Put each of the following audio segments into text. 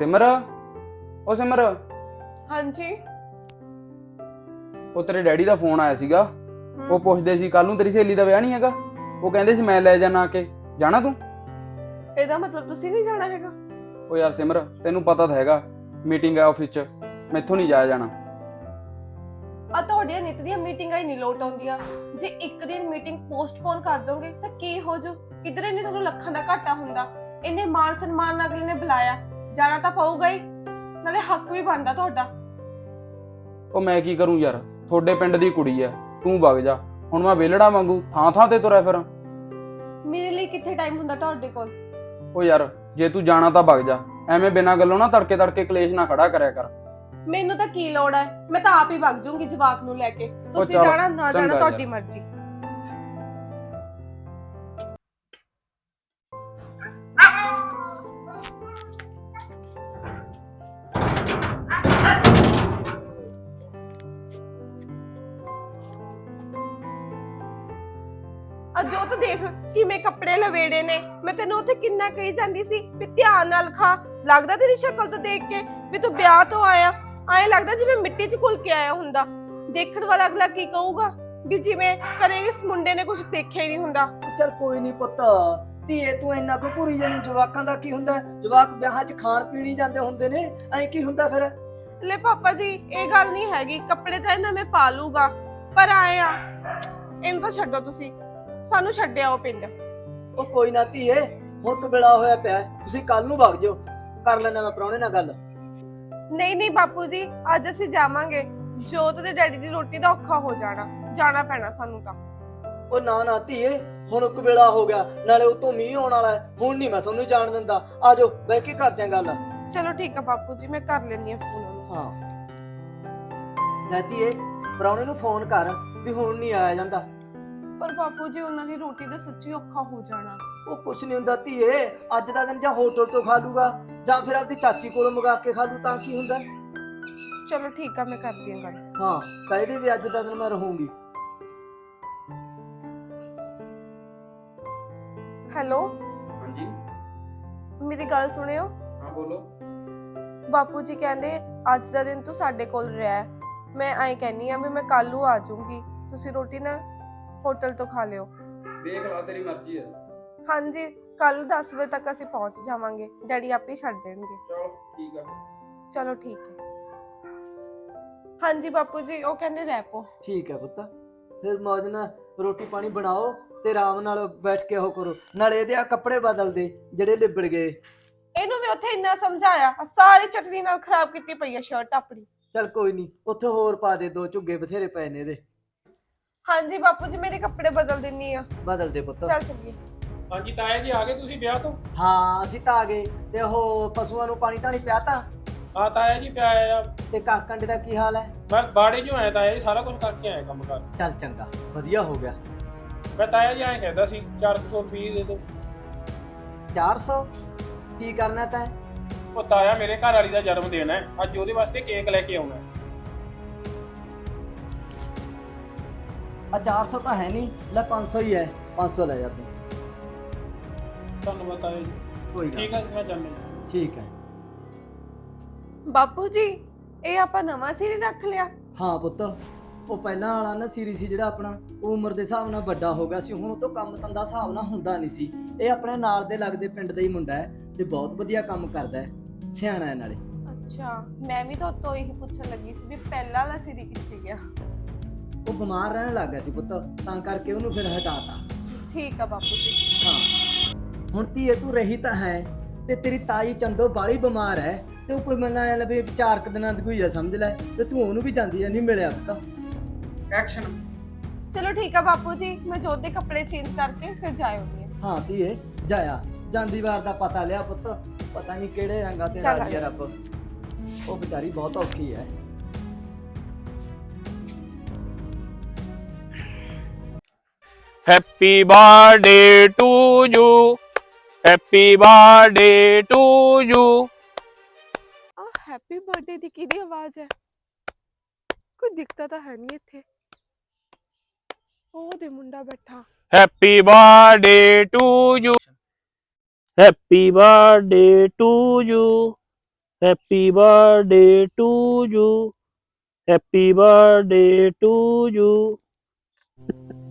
ਸਿਮਰ? ਉਹ ਸਿਮਰ। ਹਾਂਜੀ। ਉਹ ਤੇਰੇ ਡੈਡੀ ਦਾ ਫੋਨ ਆਇਆ ਸੀਗਾ। ਉਹ ਪੁੱਛਦੇ ਸੀ ਕੱਲ ਨੂੰ ਤੇਰੀ ਸਹੇਲੀ ਦਾ ਵਿਆਹ ਨਹੀਂ ਹੈਗਾ? ਉਹ ਕਹਿੰਦੇ ਸੀ ਮੈਂ ਲੈ ਜਾਣਾ ਆ ਕੇ। ਜਾਣਾ ਤੂੰ? ਇਹਦਾ ਮਤਲਬ ਤੁਸੀਂ ਨਹੀਂ ਜਾਣਾ ਹੈਗਾ? ਉਹ ਯਾਰ ਸਿਮਰ ਤੈਨੂੰ ਪਤਾ ਤਾਂ ਹੈਗਾ ਮੀਟਿੰਗ ਹੈ ਆਫਿਸ 'ਚ। ਮੈਥੋਂ ਨਹੀਂ ਜਾਇਆ ਜਾਣਾ। ਆ ਤੁਹਾਡੀਆਂ ਨਿੱਤ ਦੀਆਂ ਮੀਟਿੰਗਾਂ ਹੀ ਨਹੀਂ ਲੋਟ ਆਉਂਦੀਆਂ। ਜੇ ਇੱਕ ਦਿਨ ਮੀਟਿੰਗ ਪੋਸਟਪੋਨ ਕਰ ਦੋਗੇ ਤਾਂ ਕੀ ਹੋ ਜੂ? ਕਿਧਰੇ ਨਹੀਂ ਤੁਹਾਨੂੰ ਲੱਖਾਂ ਦਾ ਘਾਟਾ ਹੁੰਦਾ? ਇੰਨੇ ਮਾਨ ਸਨਮਾਨ ਨਾਲ ਅਗਲੇ ਨੇ ਬੁਲਾਇਆ। ਜਾਣਾ ਤਾਂ ਪਊਗਾ ਹੀ। ਨਾਲੇ ਹੱਕ ਵੀ ਬਣਦਾ ਤੁਹਾਡਾ। ਉਹ ਮੈਂ ਕੀ ਕਰੂੰ ਯਾਰ? ਤੁਹਾਡੇ ਪਿੰਡ ਦੀ ਕੁੜੀ ਐ। ਤੂੰ ਵਗ ਜਾ। ਹੁਣ ਮੈਂ ਵੇਲੜਾ ਵਾਂਗੂ ਥਾਂ ਥਾਂ ਤੇ ਤੁਰਿਆ ਫਿਰਾਂ। ਮੇਰੇ ਲਈ ਕਿੱਥੇ ਟਾਈਮ ਹੁੰਦਾ ਤੁਹਾਡੇ ਕੋਲ? ਉਹ ਯਾਰ ਜੇ ਤੂੰ ਜਾਣਾ ਤਾਂ ਵਗ ਜਾ। ਐਵੇਂ ਬਿਨਾਂ ਗੱਲੋਂ ਨਾ ਤੜਕੇ ਤੜਕੇ ਕਲੇਸ਼ ਨਾ ਖੜਾ ਕਰਿਆ ਕਰ। ਮੈਨੂੰ ਤਾਂ ਕੀ ਲੋੜ ਹੈ ਮੈਂ ਤਾਂ ਆਪ ਹੀ ਵਗ ਜੂੰਗੀ ਜਵਾਕ ਨੂੰ ਲੈ ਕੇ। ਤੁਸੀਂ ਚਲੋ, ਜਾਣਾ ਨਾ ਚੰਗਾ ਜਾਣਾ ਯਾਰ। ਤੁਹਾਡੀ ਮਰਜ਼ੀ। ਲਵੇੜੇ ਨੇ। ਮੈਂ ਤੈਨੂੰ ਉੱਥੇ ਕਿੰਨਾ ਕਹੀ ਜਾਂਦੀ ਸੀ ਵੀ ਧਿਆਨ ਨਾਲ ਖਾ। ਲੱਗਦਾ ਤੇਰੀ ਸ਼ਕਲ ਤੋਂ ਦੇਖ ਕੇ ਵੀ ਤੂੰ ਵਿਆਹ ਤੋਂ ਆਇਆ। ਐਂ ਲੱਗਦਾ ਜਿਵੇਂ ਮਿੱਟੀ 'ਚ ਘੁਲ ਕੇ ਆਇਆ ਹੁੰਦਾ। ਦੇਖਣ ਵਾਲਾ ਅਗਲਾ ਕੀ ਕਹੂਗਾ? ਵੀ ਜਿਵੇਂ ਕਦੇ ਇਸ ਮੁੰਡੇ ਨੇ ਕੁਝ ਦੇਖਿਆ ਹੀ ਨਹੀਂ ਹੁੰਦਾ। ਚਲ ਕੋਈ ਨਹੀਂ ਪੁੱਤ। ਧੀਏ ਤੂੰ ਇੰਨਾ ਕੁ ਭੁਰੀ ਜਾਨੀ ਜਵਾਕਾਂ ਦਾ ਕੀ ਹੁੰਦਾ? ਜਵਾਕ ਵਿਆਹਾਂ 'ਚ ਖਾਣ ਪੀਣ ਹੀ ਜਾਂਦੇ ਹੁੰਦੇ ਨੇ। ਐਂ ਕੀ ਹੁੰਦਾ ਫਿਰ? ਲੈ ਪਾਪਾ ਜੀ ਇਹ ਗੱਲ ਨਹੀਂ ਹੈਗੀ। ਕੱਪੜੇ ਤਾਂ ਇਹਨਾਂ ਮੈਂ ਪਾ ਲੂਗਾ। ਪਰ ਆਏ ਆ। ਇਹਨੂੰ ਤਾਂ ਛੱਡੋ ਤੁਸੀਂ। ਸਾਨੂੰ ਛੱਡਿਆ ਉਹ ਪਿੰਡ। ਉਹ ਕੋਈ ਨਾ ਧੀਏ ਹੁਣ ਵੇਲਾ ਹੋਇਆ ਪਿਆ ਹੈ। ਤੁਸੀਂ ਕੱਲ ਨੂੰ ਵਗ ਜਾਓ। ਕਰ ਲੈਣਾ ਮੈਂ ਪ੍ਰਾਹੁਣੇ ਨਾਲ ਗੱਲ। ਨਹੀਂ ਨਹੀਂ ਬਾਪੂ ਜੀ ਅੱਜ ਅਸੀਂ ਜਾਵਾਂਗੇ। ਜੋਤ ਦੇ ਡੈਡੀ ਦੀ ਰੋਟੀ ਦਾ ਔਖਾ ਹੋ ਜਾਣਾ ਜਾਣਾ ਪੈਣਾ ਸਾਨੂੰ ਤਾਂ। ਉਹ ਨਾ ਨਾ ਧੀਏ ਹੁਣ ਵੇਲਾ ਹੋ ਗਿਆ ਨਾਲੇ ਉਤੋਂ ਮੀਂਹ ਆਉਣ ਵਾਲਾ ਹੈ ਹੁਣ ਨਹੀਂ ਮੈਂ ਤੁਹਾਨੂੰ ਜਾਣ ਦਿੰਦਾ। ਆ ਜਾਓ ਬਹਿ ਕੇ ਕਰਦੇ ਆਂ ਗੱਲ। ਚਲੋ ਠੀਕ ਆ ਬਾਪੂ ਜੀ ਮੈਂ ਕਰ ਲੈਣੀ ਆ ਫੋਨ ਉਹਨੂੰ। ਹਾਂ। ਲੈ ਧੀਏ ਪ੍ਰਾਹੁਣੇ ਨੂੰ ਫੋਨ ਕਰ ਵੀ ਹੁਣ ਨਹੀਂ ਆਇਆ ਜਾਂਦਾ। ਪਰ ਬਾਪੂ ਜੀ ਉਹਨਾਂ ਦੀ ਰੋਟੀ ਦਾ ਸੱਚੀ ਔਖਾ ਹੋ ਜਾਣਾ। ਉਹ ਕੁਛ ਨਹੀਂ ਹੁੰਦਾ ਧੀਏ ਅੱਜ ਦਾ ਦਿਨ ਜਾਂ ਹੋਟਲ ਤੋਂ ਖਾ ਲੂਗਾ ਜਾਂ ਫਿਰ ਆਪਦੀ ਚਾਚੀ ਕੋਲੋਂ ਮੰਗਾ ਕੇ ਖਾ ਲੂ ਤਾਂ ਕੀ ਹੁੰਦਾ? ਚਲੋ ਠੀਕ ਆ ਮੈਂ ਕਰਦੀ ਹਾਂ ਗੱਲ। ਹਾਂ ਕਹਿੰਦੇ ਵੀ ਅੱਜ ਦਾ ਦਿਨ ਮੈਂ ਰਹੂੰਗੀ। ਹੈਲੋ? ਹਾਂਜੀ। ਮੇਰੀ ਗੱਲ ਸੁਣਿਓ। ਹਾਂ ਬੋਲੋ। ਬਾਪੂ ਜੀ ਕਹਿੰਦੇ ਅੱਜ ਦਾ ਦਿਨ ਤੂੰ ਸਾਡੇ ਕੋਲ ਰਹਿ। ਮੈਂ ਐਂ ਕਹਿੰਨੀ ਆ ਵੀ ਮੈਂ ਕੱਲ ਨੂੰ ਆ ਜਾਊਂਗੀ। ਤੁਸੀਂ ਰੋਟੀ ਨਾ ਹੋਟਲ ਤੋਂ ਖਾ ਲਿਓ। ਦੇਖ ਲਾ ਤੇਰੀ ਮਰਜ਼ੀ ਐ ਹਾਂਜੀ ਕੱਲ 10 ਵਜੇ ਤੱਕ ਅਸੀਂ ਪਹੁੰਚ ਜਾਵਾਂਗੇ। ਡੈਡੀ ਆਪੇ ਹੀ ਛੱਡ ਦੇਣਗੇ। ਚਲੋ ਠੀਕ ਆ। ਚਲੋ ਠੀਕ ਹੈ ਹਾਂਜੀ ਬਾਪੂ ਜੀ ਉਹ ਕਹਿੰਦੇ ਰਹਿ ਪੋ। ਠੀਕ ਹੈ ਪੁੱਤ। ਫਿਰ ਮੌਜ ਨਾਲ ਰੋਟੀ ਪਾਣੀ ਬਣਾਓ ਤੇ ਆਰਾਮ ਨਾਲ ਬੈਠ ਕੇ ਉਹ ਕਰੋ। ਨਾਲੇ ਇਹਦੇ ਆ ਕੱਪੜੇ ਬਦਲ ਦੇ ਜਿਹੜੇ ਲਿਬੜ ਗਏ। ਇਹਨੂੰ ਵੀ ਉੱਥੇ ਇੰਨਾ ਸਮਝਾਇਆ ਆਹ ਸਾਰੀ ਚਟਨੀ ਨਾਲ ਖਰਾਬ ਕੀਤੀ ਪਈ ਆ ਸ਼ਰਟ ਆਪਣੀ। ਚਲ ਕੋਈ ਨਹੀਂ ਉੱਥੇ ਹੋਰ ਪਾ ਦੇ ਦੋ ਝੁੱਗੇ ਬਥੇਰੇ ਪਏ ਨੇ ਇਹਦੇ। ਹਾਂਜੀ ਬਾਪੂ ਜੀ ਮੇਰੇ ਕੱਪੜੇ ਬਦਲ ਦਿੰਨੀ ਆ। ਬਦਲ ਦੇ ਪੁੱਤ। ਚੱਲ ਚੱਲੀਏ ਹਾਂਜੀ ਤਾਇਆ ਜੀ ਆ ਗਏ ਤੁਸੀਂ ਵਿਆਹ ਤੋਂ? ਹਾਂ ਅਸੀਂ ਤਾਂ ਆ ਗਏ। ਤੇ ਉਹ ਪਸ਼ੂਆਂ ਨੂੰ ਪਾਣੀ ਤਾਂ ਨਹੀਂ ਪਿਆਤਾ? ਆ ਤਾਇਆ ਜੀ ਪਿਆ ਆ। ਤੇ ਕਾਕੰਡੇ ਦਾ ਕੀ ਹਾਲ ਹੈ? ਮੈਂ ਬਾੜੇ ਚੋਂ ਆਇਆ ਤਾਇਆ ਜੀ ਸਾਰਾ ਕੁਝ ਕਰਕੇ ਆਇਆ ਕੰਮ ਕਰ। ਚੱਲ ਚੰਗਾ ਵਧੀਆ ਹੋ ਗਿਆ। ਮੈਂ ਤਾਇਆ ਜੀ ਐਂ ਕਹਿੰਦਾ ਸੀ 400 ਰੁਪਏ ਦੇ ਦਿਓ। 400 ਕੀ ਕਰਨਾ ਤੈਂ? ਉਹ ਤਾਇਆ ਮੇਰੇ ਘਰ ਵਾਲੀ ਦਾ ਜਨਮ ਦਿਨ ਹੈ। ਅੱਜ ਉਹਦੇ ਵਾਸਤੇ ਕੇਕ ਲੈ ਕੇ ਆਉਣਾ ਹੈ। ਆ 400 ਤਾਂ ਹੈ ਨਹੀਂ ਲੈ 500 ਹੀ ਹੈ 500 ਲੈ ਜਾ ਤੂੰ। ਧੰਨਵਾਦ ਤਾਇਆ ਜੀ। ਕੋਈ ਗੱਲ ਠੀਕ ਨੀ। ਹੈ ਮੈਂ ਜਾਂਦਾ। ਠੀਕ ਹੈ। ਬਾਪੂ ਜੀ ਇਹ ਆਪਾਂ ਨਵਾਂ ਸਿਰ ਰੱਖ ਲਿਆ। ਹਾਂ ਪੁੱਤ ਉਹ ਪਹਿਲਾਂ ਵਾਲਾ ਨਾ ਸੀਰੀ ਸੀ ਜਿਹੜਾ ਆਪਣਾ ਉਹ ਉਮਰ ਦੇ ਹਿਸਾਬ ਨਾਲ ਵੱਡਾ ਹੋ ਗਿਆ ਸੀ ਹੁਣ ਉਹ ਤੋਂ ਕੰਮ ਧੰਦਾ ਹਿਸਾਬ ਨਾਲ ਹੁੰਦਾ ਨਹੀਂ ਸੀ। ਇਹ ਆਪਣੇ ਨਾਲ ਦੇ ਲੱਗਦੇ ਪਿੰਡ ਦਾ ਹੀ ਮੁੰਡਾ ਹੈ ਤੇ ਬਹੁਤ ਵਧੀਆ ਕੰਮ ਕਰਦਾ ਹੈ ਸਿਆਣਾ ਹੈ ਨਾਲੇ। ਅੱਛਾ ਮੈਂ ਵੀ ਤਾਂ ਤੋਂ ਇਹੀ ਪੁੱਛਣ ਲੱਗੀ ਸੀ ਵੀ ਪਹਿਲਾਂ ਵਾਲਾ ਸਿਰ ਕਿੱਥੇ ਗਿਆ? ਉਹ ਬਿਮਾਰ ਰਹਿਣ ਲੱਗ ਗਿਆ ਸੀ ਪੁੱਤ ਤਾਂ ਕਰਕੇ ਉਹਨੂੰ ਫਿਰ ਹਟਾਤਾ। ਠੀਕ ਆ ਬਾਪੂ ਜੀ। ਹਾਂ। ਹੁਣ ਧੀਏ ਤੂੰ ਰਹੀ ਤਾਂ ਹੈ ਤੇ ਤੇਰੀ ਤਾਈ ਚੰਦੋ ਬਾਲੀ ਬਿਮਾਰ ਹੈ ਤੇ ਉਹ ਕੋਈ ਮੰਨਾ ਆ ਲਵੇ ਚਾਰ ਕੁ ਦਿਨਾਂ ਦੀ ਕੋਈ ਆ ਸਮਝ ਲੈ ਤੇ ਤੂੰ ਉਹਨੂੰ ਵੀ ਜਾਂਦੀ ਆ ਨਹੀਂ ਮਿਲਿਆ ਪੁੱਤ। ਐਕਸ਼ਨ ਚਲੋ ਠੀਕ ਆ ਬਾਪੂ ਜੀ ਮੈਂ ਜੋਤ ਦੇ ਕੱਪੜੇ ਚੇਂਜ ਕਰਕੇ ਫਿਰ ਜਾਇਓ ਹਾਂ। ਧੀਏ ਜਾਇਆ। ਜਾਂਦੀ ਵਾਰ ਦਾ ਪਤਾ ਲਿਆ ਪੁੱਤ ਪਤਾ ਨਹੀਂ ਕਿਹੜੇ ਰੰਗਾਂ ਤੇ ਚੱਲ ਰਾਜੀ ਆ ਰੱਬ। ਉਹ ਵਿਚਾਰੀ ਬਹੁਤ ਔਖੀ ਹੈ। Happy birthday to you happy birthday to you ਆ ਹੈਪੀ ਬਰਥਡੇ ਦੀ ਕਿਹਦੀ ਆਵਾਜ਼ ਹੈ? ਕੋਈ ਦਿਖਦਾ ਤਾਂ ਹੈ ਨਹੀਂ ਇੱਥੇ। ਉਹ ਦੇ ਮੁੰਡਾ ਬੈਠਾ। Happy birthday to you happy birthday to you happy birthday to you happy birthday to you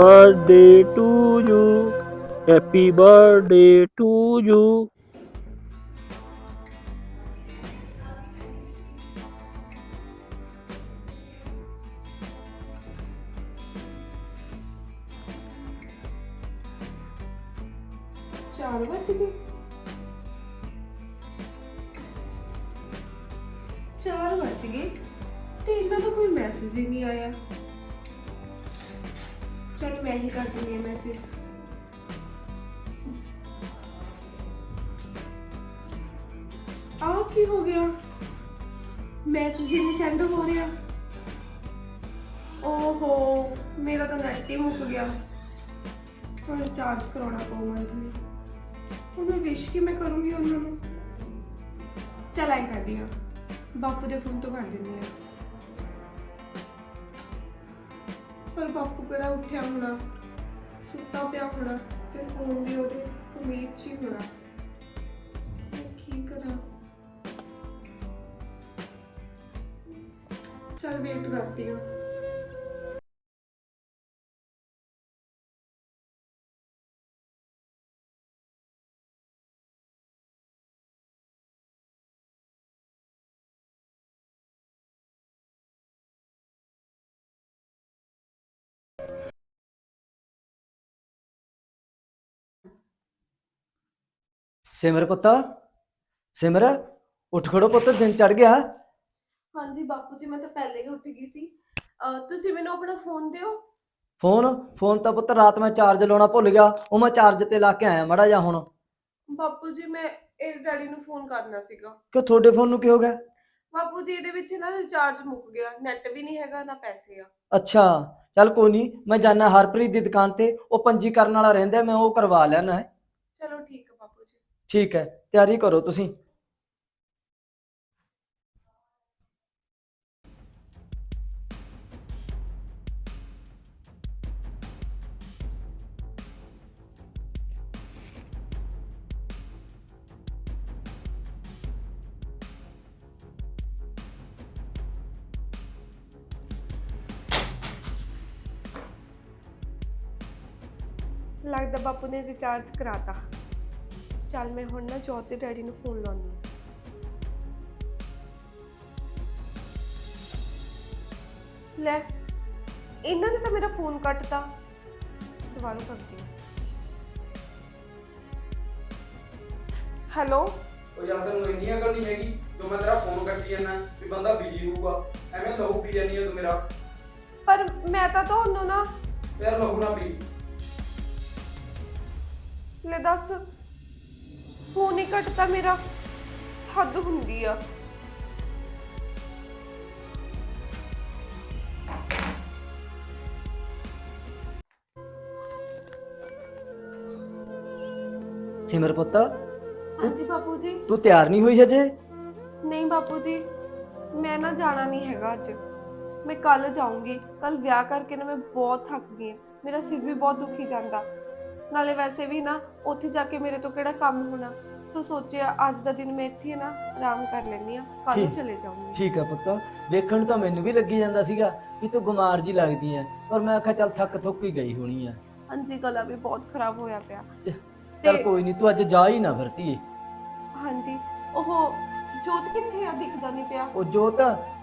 birthday to you happy birthday to you ਚਾਰ ਵੱਜ ਗਏ ਚਾਰ ਵੱਜ ਗਏ ਤੇ ਇਹਨਾਂ ਦਾ ਕੋਈ ਮੈਸੇਜ ਹੀ ਨਹੀਂ ਆਇਆ ਚਲ ਮੈਂ ਹੀ ਕਰ ਦਿੰਦੀ ਹਾਂ ਮੈਸੇਜ ਆ ਕੀ ਹੋ ਗਿਆ? ਮੈਸੇਜ ਹੀ ਨਹੀਂ ਸੈਂਡ ਹੋ ਰਿਹਾ। ਓਹੋ, ਮੇਰਾ ਤਾਂ ਨੈਟ ਹੀ ਮੁੱਕ ਗਿਆ। ਹੁਣ ਰਿਚਾਰਜ ਕਰਾਉਣਾ ਪਊ ਮੰਥਲੀ ਹੁਣ ਮੈਂ ਵਿਸ਼ ਕਿ ਮੈਂ ਕਰੂੰਗੀ ਉਹਨਾਂ ਨੂੰ। ਚਲ ਐਂ ਕਰਦੀ ਆ ਬਾਪੂ ਦੇ ਫੋਨ ਤੋਂ ਕਰ ਦਿੰਦੀ ਆ ਪਰ ਬਾਪੂ ਕਿਹੜਾ ਉੱਠਿਆ ਹੋਣਾ, ਸੁੱਤਾ ਪਿਆ ਹੋਣਾ ਤੇ ਫੋਨ ਵੀ ਉਹਦੇ ਕਮੀਜ਼ 'ਚ ਹੀ ਹੋਣਾ। ਮੈਂ ਕੀ ਕਰਾਂ? ਚੱਲ ਵੇਟ ਕਰਦੀ ਹਾਂ। ਸਿਮਰ ਪੁੱਤ ਸਿਮਰ ਉੱਠ ਖੜੋ ਪੁੱਤ ਦਿਨ ਚੜ ਗਿਆ। ਹਾਂਜੀ ਬਾਪੂ ਜੀ ਮੈਂ ਤਾਂ ਪਹਿਲੇ ਹੀ ਉੱਠ ਗਈ ਸੀ। ਅਹ ਤੁਸੀਂ ਮੈਨੂੰ ਆਪਣਾ ਫੋਨ ਦਿਓ। ਫੋਨ? ਫੋਨ ਤਾਂ ਪੁੱਤ ਰਾਤ ਮੈਂ ਚਾਰਜ ਲਾਉਣਾ ਭੁੱਲ ਗਿਆ। ਉਹ ਮੈਂ ਚਾਰਜ ਤੇ ਲਾ ਕੇ ਆਇਆ ਮੜਾ ਜਾ ਹੁਣ। ਬਾਪੂ ਜੀ ਮੈਂ ਇਹ ਡੈਡੀ ਨੂੰ ਫੋਨ ਕਰਨਾ ਸੀਗਾ। ਕਿ ਤੁਹਾਡੇ ਫੋਨ ਨੂੰ ਕੀ ਹੋ ਗਿਆ? ਬਾਪੂ ਜੀ ਇਹਦੇ ਵਿੱਚ ਨਾ ਰਿਚਾਰਜ ਮੁੱਕ ਗਿਆ। ਨੈਟ ਵੀ ਨਹੀਂ ਹੈਗਾ ਨਾ ਪੈਸੇ ਆ। ਅੱਛਾ ਚੱਲ ਕੋਈ ਨਹੀਂ ਮੈਂ ਜਾਣਾ ਹਰਪ੍ਰੀਤ ਦੀ ਦੁਕਾਨ ਤੇ। ਉਹ ਪੰਜੀਕਰਨ ਵਾਲਾ ਰਹਿੰਦਾ ਮੈਂ ਉਹ ਕਰਵਾ ਲੈਣਾ ਚਲੋ ਠੀਕ ਠੀਕ ਹੈ ਤਿਆਰੀ ਕਰੋ ਤੁਸੀਂ ਲੱਗਦਾ ਬਾਪੂ ਨੇ ਰਿਚਾਰਜ ਕਰਾਤਾ ਚੱਲ ਮੈਂ ਹੁਣ ਨਾ ਜੋਤ ਤੇ ਡੈਡੀ ਨੂੰ ਫੋਨ ਲਾਉਂਦੀ ਹਾਂ। ਲੈ ਇਹਨਾਂ ਨੇ ਤਾਂ ਮੇਰਾ ਫੋਨ ਕੱਟਤਾ। ਦੁਬਾਰਾ ਕਰਦੀ ਹਾਂ। ਹੈਲੋ? ਉਹ ਯਾਰ ਤੈਨੂੰ ਇੰਨੀ ਅਕਲ ਨਹੀਂ ਹੈਗੀ ਜੋ ਮੈਂ ਤੇਰਾ ਫੋਨ ਕੱਟੀ ਜਾਂਦਾ ਵੀ ਬੰਦਾ ਬਿਜ਼ੀ ਹੋਊਗਾ। ਐਵੇਂ ਲਹੂ ਪੀ ਜਾਨੀ ਆ ਤੂੰ ਮੇਰਾ। ਪਰ ਮੈਂ ਤਾਂ ਤੁਹਾਨੂੰ ਨਾ ਯਾਰ ਲਹੂ ਨਾ ਪੀ। ਲੈ ਦੱਸ। ਫੋਨ ਹੀ ਕੱਟਤਾ ਮੇਰਾ ਹੱਦ ਹੁੰਦੀ ਆ। ਸਿਮਰ ਪੁੱਤ ਹਾਂਜੀ ਬਾਪੂ ਜੀ। ਤੂੰ ਤਿਆਰ ਨਹੀਂ ਹੋਈ ਹਜੇ? ਨਹੀਂ ਬਾਪੂ ਜੀ ਮੈਂ ਨਾ ਜਾਣਾ ਨਹੀਂ ਹੈਗਾ ਅੱਜ। ਮੈਂ ਕੱਲ ਜਾਊਂਗੀ ਕੱਲ ਵਿਆਹ ਕਰਕੇ ਨਾ ਮੈਂ ਬਹੁਤ ਥੱਕ ਗਈ ਹਾਂ। ਮੇਰਾ ਸਿਰ ਵੀ ਬਹੁਤ ਦੁਖੀ ਜਾਂਦਾ। ਨਾਲੇ ਵੈਸੇ ਵੀ ਨਾ ਉੱਥੇ ਜਾ ਕੇ ਮੇਰੇ ਤੋਂ ਕਿਹੜਾ ਕੰਮ ਹੋਣਾ? ਸੋ ਸੋਚਿਆ ਅੱਜ ਦਾ ਦਿਨ ਮੈਂ ਇੱਥੇ ਨਾ ਆਰਾਮ ਕਰ ਲੈਂਦੀ ਆ ਕੱਲ ਨੂੰ ਠੀਕ। ਚਲੇ ਜਾਊਂਗੀ। ਠੀਕ ਆ ਪੁੱਤ। ਵੇਖਣ ਨੂੰ ਤਾਂ ਮੈਨੂੰ ਵੀ ਲੱਗੀ ਜਾਂਦਾ ਸੀਗਾ ਕਿ ਤੂੰ ਬਿਮਾਰ ਜੀ ਲੱਗਦੀ ਐ ਪਰ ਮੈਂ ਆਖਿਆ ਚੱਲ ਥੱਕ ਥੁੱਕ ਹੀ ਗਈ ਹੋਣੀ ਆ। ਹਾਂਜੀ ਗਲਾ ਵੀ ਬਹੁਤ ਖਰਾਬ ਹੋਇਆ ਪਿਆ। ਚੱਲ ਤੇ- ਕੋਈ ਨਹੀਂ ਤੂੰ ਅੱਜ ਜਾ ਹੀ ਨਾ ਵਰਤੀਏ ਹਾਂਜੀ ਉਹ ਜੋਤ ਕਿੱਥੇ ਆ? ਦਿਖਦਾ ਨਹੀਂ ਪਿਆ। ਉਹ ਜੋਤ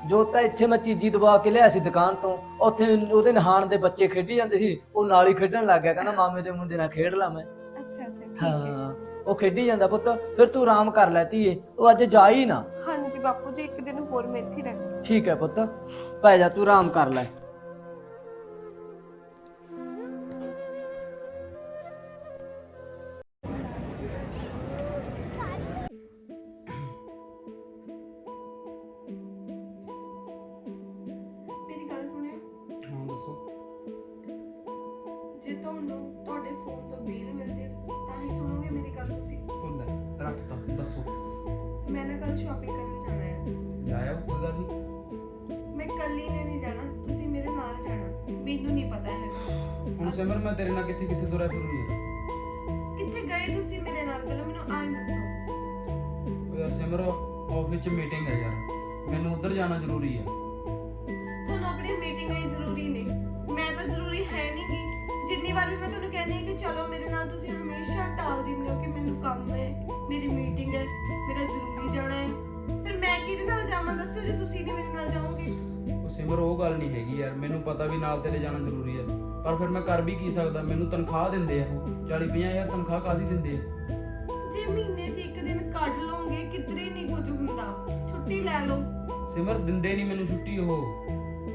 ਜੋਤ ਤਾਂ ਇੱਥੇ ਮੈਂ ਚੀਜੀ ਦਵਾ ਕੇ ਲਿਆ ਸੀ ਦੁਕਾਨ ਤੋਂ। ਉੱਥੇ ਉਹਦੇ ਨਹਾਣ ਦੇ ਬੱਚੇ ਖੇਡੀ ਜਾਂਦੇ ਸੀ। ਉਹ ਨਾਲ ਹੀ ਖੇਡਣ ਲੱਗ ਗਿਆ ਕਹਿੰਦਾ ਮਾਮੇ ਦੇ ਮੁੰਡੇ ਨਾਲ ਖੇਡ ਲਾ ਮੈਂ। ਅੱਛਾ ਅੱਛਾ ਠੀਕ ਹੈ। ਹਾਂ ਉਹ ਖੇਡੀ ਜਾਂਦਾ ਪੁੱਤ। ਫਿਰ ਤੂੰ ਆਰਾਮ ਕਰ ਲੈ ਧੀਏ ਉਹ ਅੱਜ ਜਾ ਹੀ ਨਾ। ਹਾਂਜੀ ਬਾਪੂ ਜੀ ਇੱਕ ਦਿਨ ਹੋਰ ਮੈਂ ਇੱਥੇ ਹੀ ਰਹਿਣਾ ਠੀਕ ਹੈ ਪੁੱਤ ਪੈ ਜਾ ਤੂੰ ਆਰਾਮ ਕਰ ਲੈ। ਮੀਟਿੰਗ ਹੈ ਮੇਰਾ ਜ਼ਰੂਰੀ ਜਾਣਾ ਹੈ। ਫਿਰ ਮੈਂ ਕਿਹਦੇ ਨਾਲ ਜਾਵਾਂ? ਦੱਸੋ ਜੇ ਤੁਸੀਂ ਨਹੀਂ ਮੇਰੇ ਨਾਲ ਜਾਓਗੇ। ਉਹ ਸਿਮਰ ਉਹ ਗੱਲ ਨਹੀਂ ਹੈਗੀ ਯਾਰ। ਮੈਨੂੰ ਪਤਾ ਵੀ ਨਾਲ ਤੇਰੇ ਜਾਣਾ ਜ਼ਰੂਰੀ ਹੈ। ਪਰ ਫਿਰ ਮੈਂ ਕਰ ਵੀ ਕੀ ਸਕਦਾ? ਮੈਨੂੰ ਤਨਖਾਹ ਦਿੰਦੇ ਆ ਉਹ। 40 50 ਹਜ਼ਾਰ ਤਨਖਾਹ ਕਾਦੀ ਦਿੰਦੇ ਆ? ਜੇ ਮਹੀਨੇ 'ਚ ਇੱਕ ਦਿਨ ਕੱਢ ਲਓਗੇ ਕਿਧਰੇ ਨਹੀਂ ਕੁਝ ਹੁੰਦਾ। ਛੁੱਟੀ ਲੈ ਲਓ। ਸਿਮਰ ਦਿੰਦੇ ਨਹੀਂ ਮੈਨੂੰ ਛੁੱਟੀ ਉਹ।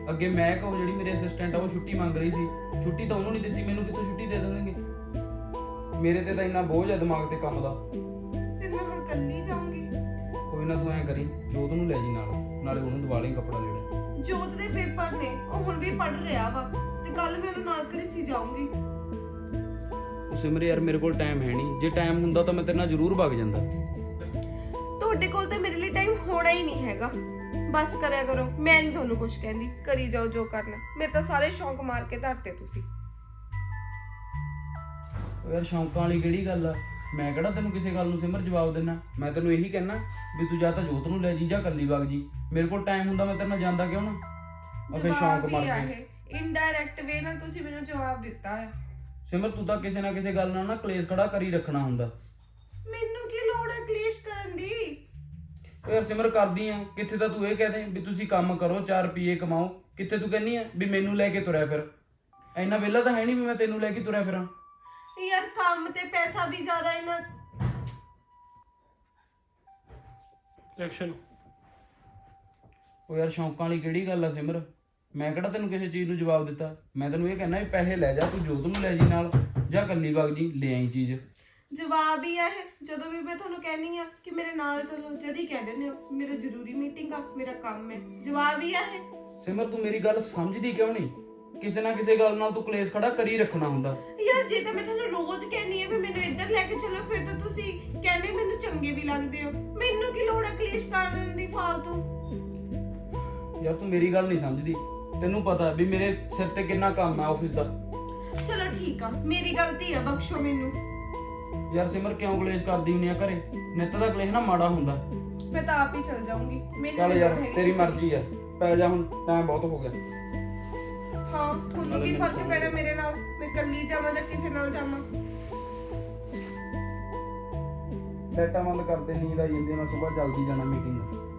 ਅੱਗੇ ਮੈਂ ਕਹੋ ਜਿਹੜੀ ਮੇਰੇ ਅਸਿਸਟੈਂਟ ਆ ਉਹ ਛੁੱਟੀ ਮੰਗ ਰਹੀ ਸੀ। ਛੁੱਟੀ ਤਾਂ ਉਹਨੂੰ ਨਹੀਂ ਦਿੱਤੀ ਮੈਨੂੰ ਕਿੱਥੋਂ ਛੁੱਟੀ ਦੇ ਦੇਣਗੇ? ਮੇਰੇ ਤੇ ਤਾਂ ਇੰਨਾ ਬੋਝ ਹੈ ਦਿਮਾਗ ਤੇ ਕੰਮ ਦਾ। ਕੱਲੀ ਜਾਊਂਗੀ। ਕੋਈ ਨਾ ਤੂੰ ਐਂ ਕਰੀ ਜੋਤ ਨੂੰ ਲੈ ਜੀ ਨਾਲ ਨਾਲੇ ਉਹਨੂੰ ਦਵਾ ਲਈ ਕੱਪੜਾ ਲੈਣਾ ਜੋਤ ਦੇ ਪੇਪਰ ਨੇ ਉਹ ਹੁਣ ਵੀ ਪੜ ਰਿਹਾ ਵਾ ਤੇ ਕੱਲ ਮੈਂ ਉਹਨੂੰ ਨਾਲ ਘੜੀਸੀ ਜਾਊਂਗੀ। ਉਹ ਸਿਮਰ ਯਾਰ ਮੇਰੇ ਕੋਲ ਟਾਈਮ ਹੈ ਨਹੀਂ। ਜੇ ਟਾਈਮ ਹੁੰਦਾ ਤਾਂ ਮੈਂ ਤੇਰੇ ਨਾਲ ਜ਼ਰੂਰ ਭੱਗ ਜਾਂਦਾ। ਤੁਹਾਡੇ ਕੋਲ ਤਾਂ ਮੇਰੇ ਲਈ ਟਾਈਮ ਹੋਣਾ ਹੀ ਨਹੀਂ ਹੈਗਾ। ਬਸ ਕਰਿਆ ਕਰੋ ਮੈਂ ਨਹੀਂ ਤੁਹਾਨੂੰ ਕੁਝ ਕਹਿੰਦੀ। ਕਰੀ ਜਾਓ ਜੋ ਕਰਨਾ। ਮੇਰੇ ਤਾਂ ਸਾਰੇ ਸ਼ੌਂਕ ਮਾਰ ਕੇ ਧਰਤੇ ਤੁਸੀਂ। ਉਹ ਯਾਰ ਸ਼ੌਂਕਾਂ ਵਾਲੀ ਕਿਹੜੀ ਗੱਲ ਆ? ਮੈਂ ਕਿਹੜਾ ਤੈਨੂੰ ਕਿਸੇ ਗੱਲ ਨੂੰ ਸਿਮਰ ਜਵਾਬ ਦੇਣਾ ਮੈਂ ਤੈਨੂੰ ਇਹੀ ਕਹਿਣਾ ਵੀ ਤੂੰ ਜਾਂ ਤਾਂ ਜੋਤ ਨੂੰ ਲੈ ਜੀ ਜਾਂ ਕੱਲੀ ਵਗ ਜੀ। ਮੇਰੇ ਕੋਲ ਟਾਈਮ ਹੁੰਦਾ ਮੈਂ ਤੇਰੇ ਨਾਲ ਜਾਂਦਾ ਕਿਉਂ ਨਾ? ਅਬੇ ਸ਼ੌਂਕ ਮਰ ਗਏ ਇਨਡਾਇਰੈਕਟ ਵੇ ਨਾਲ ਤੁਸੀਂ ਮੈਨੂੰ ਜਵਾਬ ਦਿੱਤਾ ਹੈ ਸਿਮਰ ਤੂੰ ਤਾਂ ਕਿਸੇ ਨਾ ਕਿਸੇ ਗੱਲ ਨਾਲ ਨਾ ਕਲੇਸ਼ ਖੜਾ ਕਰੀ ਰੱਖਣਾ ਹੁੰਦਾ। ਮੈਨੂੰ ਕੀ ਲੋੜ ਹੈ ਕਲੇਸ਼ ਕਰਨ ਦੀ? ਯਾਰ ਸਿਮਰ ਕਰਦੀ ਆ। ਕਿੱਥੇ ਤਾਂ ਤੂੰ ਇਹ ਕਹਦੇ ਵੀ ਤੁਸੀਂ ਕੰਮ ਕਰੋ 4 ਰੁਪਏ ਕਮਾਓ। ਕਿੱਥੇ ਤੂੰ ਕਹਿੰਨੀ ਆ ਵੀ ਮੈਨੂੰ ਲੈ ਕੇ ਤੁਰਿਆ ਫਿਰ। ਇੰਨਾ ਵਿਹਲਾ ਤਾਂ ਹੈ ਨਹੀਂ ਵੀ ਮੈਂ ਤੈਨੂੰ ਲੈ ਕੇ ਤੁਰਿਆ ਫਿਰਾਂ। ਯਾਰ ਕੰਮ ਤੇ ਪੈਸਾ ਵੀ ਜ਼ਿਆਦਾ ਇਹਨਾਂ ਐਕਸ਼ਨ ਉਹ ਯਾਰ ਸ਼ੌਂਕਾਂ ਵਾਲੀ ਕਿਹੜੀ ਗੱਲ ਆ ਸਿਮਰ? ਮੈਂ ਕਿਹੜਾ ਤੈਨੂੰ ਕਿਸੇ ਚੀਜ਼ ਨੂੰ ਜਵਾਬ ਦਿੱਤਾ? ਮੈਂ ਤੈਨੂੰ ਇਹ ਕਹਿਣਾ ਵੀ ਪੈਸੇ ਲੈ ਜਾ ਤੂੰ ਜੋਤ ਨੂੰ ਲੈ ਜੀ ਨਾਲ ਜਾਂ ਕੱਲੀ ਵਗ ਜੀ ਲੈ ਆਈ ਚੀਜ਼। ਜਵਾਬ ਹੀ ਆ ਇਹ। ਜਦੋਂ ਵੀ ਮੈਂ ਤੁਹਾਨੂੰ ਕਹਿੰਨੀ ਆ ਕਿ ਮੇਰੇ ਨਾਲ ਚਲੋ ਜਦ ਹੀ ਕਹਿ ਦਿੰਦੇ ਹੋ ਮੇਰਾ ਜ਼ਰੂਰੀ ਮੀਟਿੰਗ ਆ ਮੇਰਾ ਕੰਮ ਹੈ। ਜਵਾਬ ਹੀ ਆ ਇਹ। ਸਿਮਰ ਤੂੰ ਮੇਰੀ ਗੱਲ ਸਮਝਦੀ ਕਿਉਂ ਨਹੀਂ? ਕਿਸੇ ਨਾ ਕਿਸੇ ਗੱਲ ਨਾਲ ਤੂੰ ਕਲੇਸ਼ ਖੜਾ ਕਰੀ ਰੱਖਣਾ ਹੁੰਦਾ। ਯਾਰ ਜੇ ਤਾਂ ਮੈਂ ਤੁਹਾਨੂੰ ਰੋਜ਼ ਕਹਿੰਨੀ ਆ ਵੀ ਮੈਨੂੰ ਇੱਧਰ ਲੈ ਕੇ ਚਲੋ ਫਿਰ ਤਾਂ ਤੁਸੀਂ ਕਹਿੰਦੇ ਮੈਨੂੰ ਚੰਗੇ ਵੀ ਲੱਗਦੇ ਹੋ। ਮੈਨੂੰ ਕੀ ਲੋੜ ਹੈ ਕਲੇਸ਼ ਕਰਨ ਦੀ ਫਾਲਤੂ? ਯਾਰ ਤੂੰ ਮੇਰੀ ਗੱਲ ਨਹੀਂ ਸਮਝਦੀ। ਤੈਨੂੰ ਪਤਾ ਵੀ ਮੇਰੇ ਸਿਰ ਤੇ ਕਿੰਨਾ ਕੰਮ ਹੈ ਆਫਿਸ ਦਾ। ਚਲੋ ਠੀਕ ਆ ਮੇਰੀ ਗਲਤੀ ਆ ਬਖਸ਼ੋ ਮੈਨੂੰ। ਯਾਰ ਸਿਮਰ ਕਿਉਂ ਕਲੇਸ਼ ਕਰਦੀ ਹੁੰਨੀ ਆ ਘਰੇ? ਨਿੱਤ ਦਾ ਕਲੇਸ਼ ਨਾ ਮਾੜਾ ਹੁੰਦਾ। ਮੈਂ ਤਾਂ ਆਪ ਹੀ ਚਲ ਜਾਊਂਗੀ। ਮੈਨੂੰ ਚੱਲ ਯਾਰ ਤੇਰੀ। ਮਰਜ਼ੀ ਆ। ਪੈ ਜਾ ਹੁਣ ਟਾਈਮ ਬਹੁਤ ਹੋ ਗਿਆ। ਹਾਂ ਤੁਹਾਨੂੰ ਕੀ ਫ਼ਰਕ ਪੈਣਾ ਮੇਰੇ ਨਾਲ? ਮੈਂ ਇਕੱਲੀ ਜਾਵਾਂ ਜਾਂ ਕਿਸੇ ਨਾਲ ਜਾਵਾਂ? ਲਾਈਟਾਂ ਬੰਦ ਕਰਦੇ ਨੀਂਦ ਆਈ ਜਾਂਦੀ ਆ, ਮੈਂ ਸਵੇਰ ਜਲਦੀ ਜਾਣਾ ਮੀਟਿੰਗ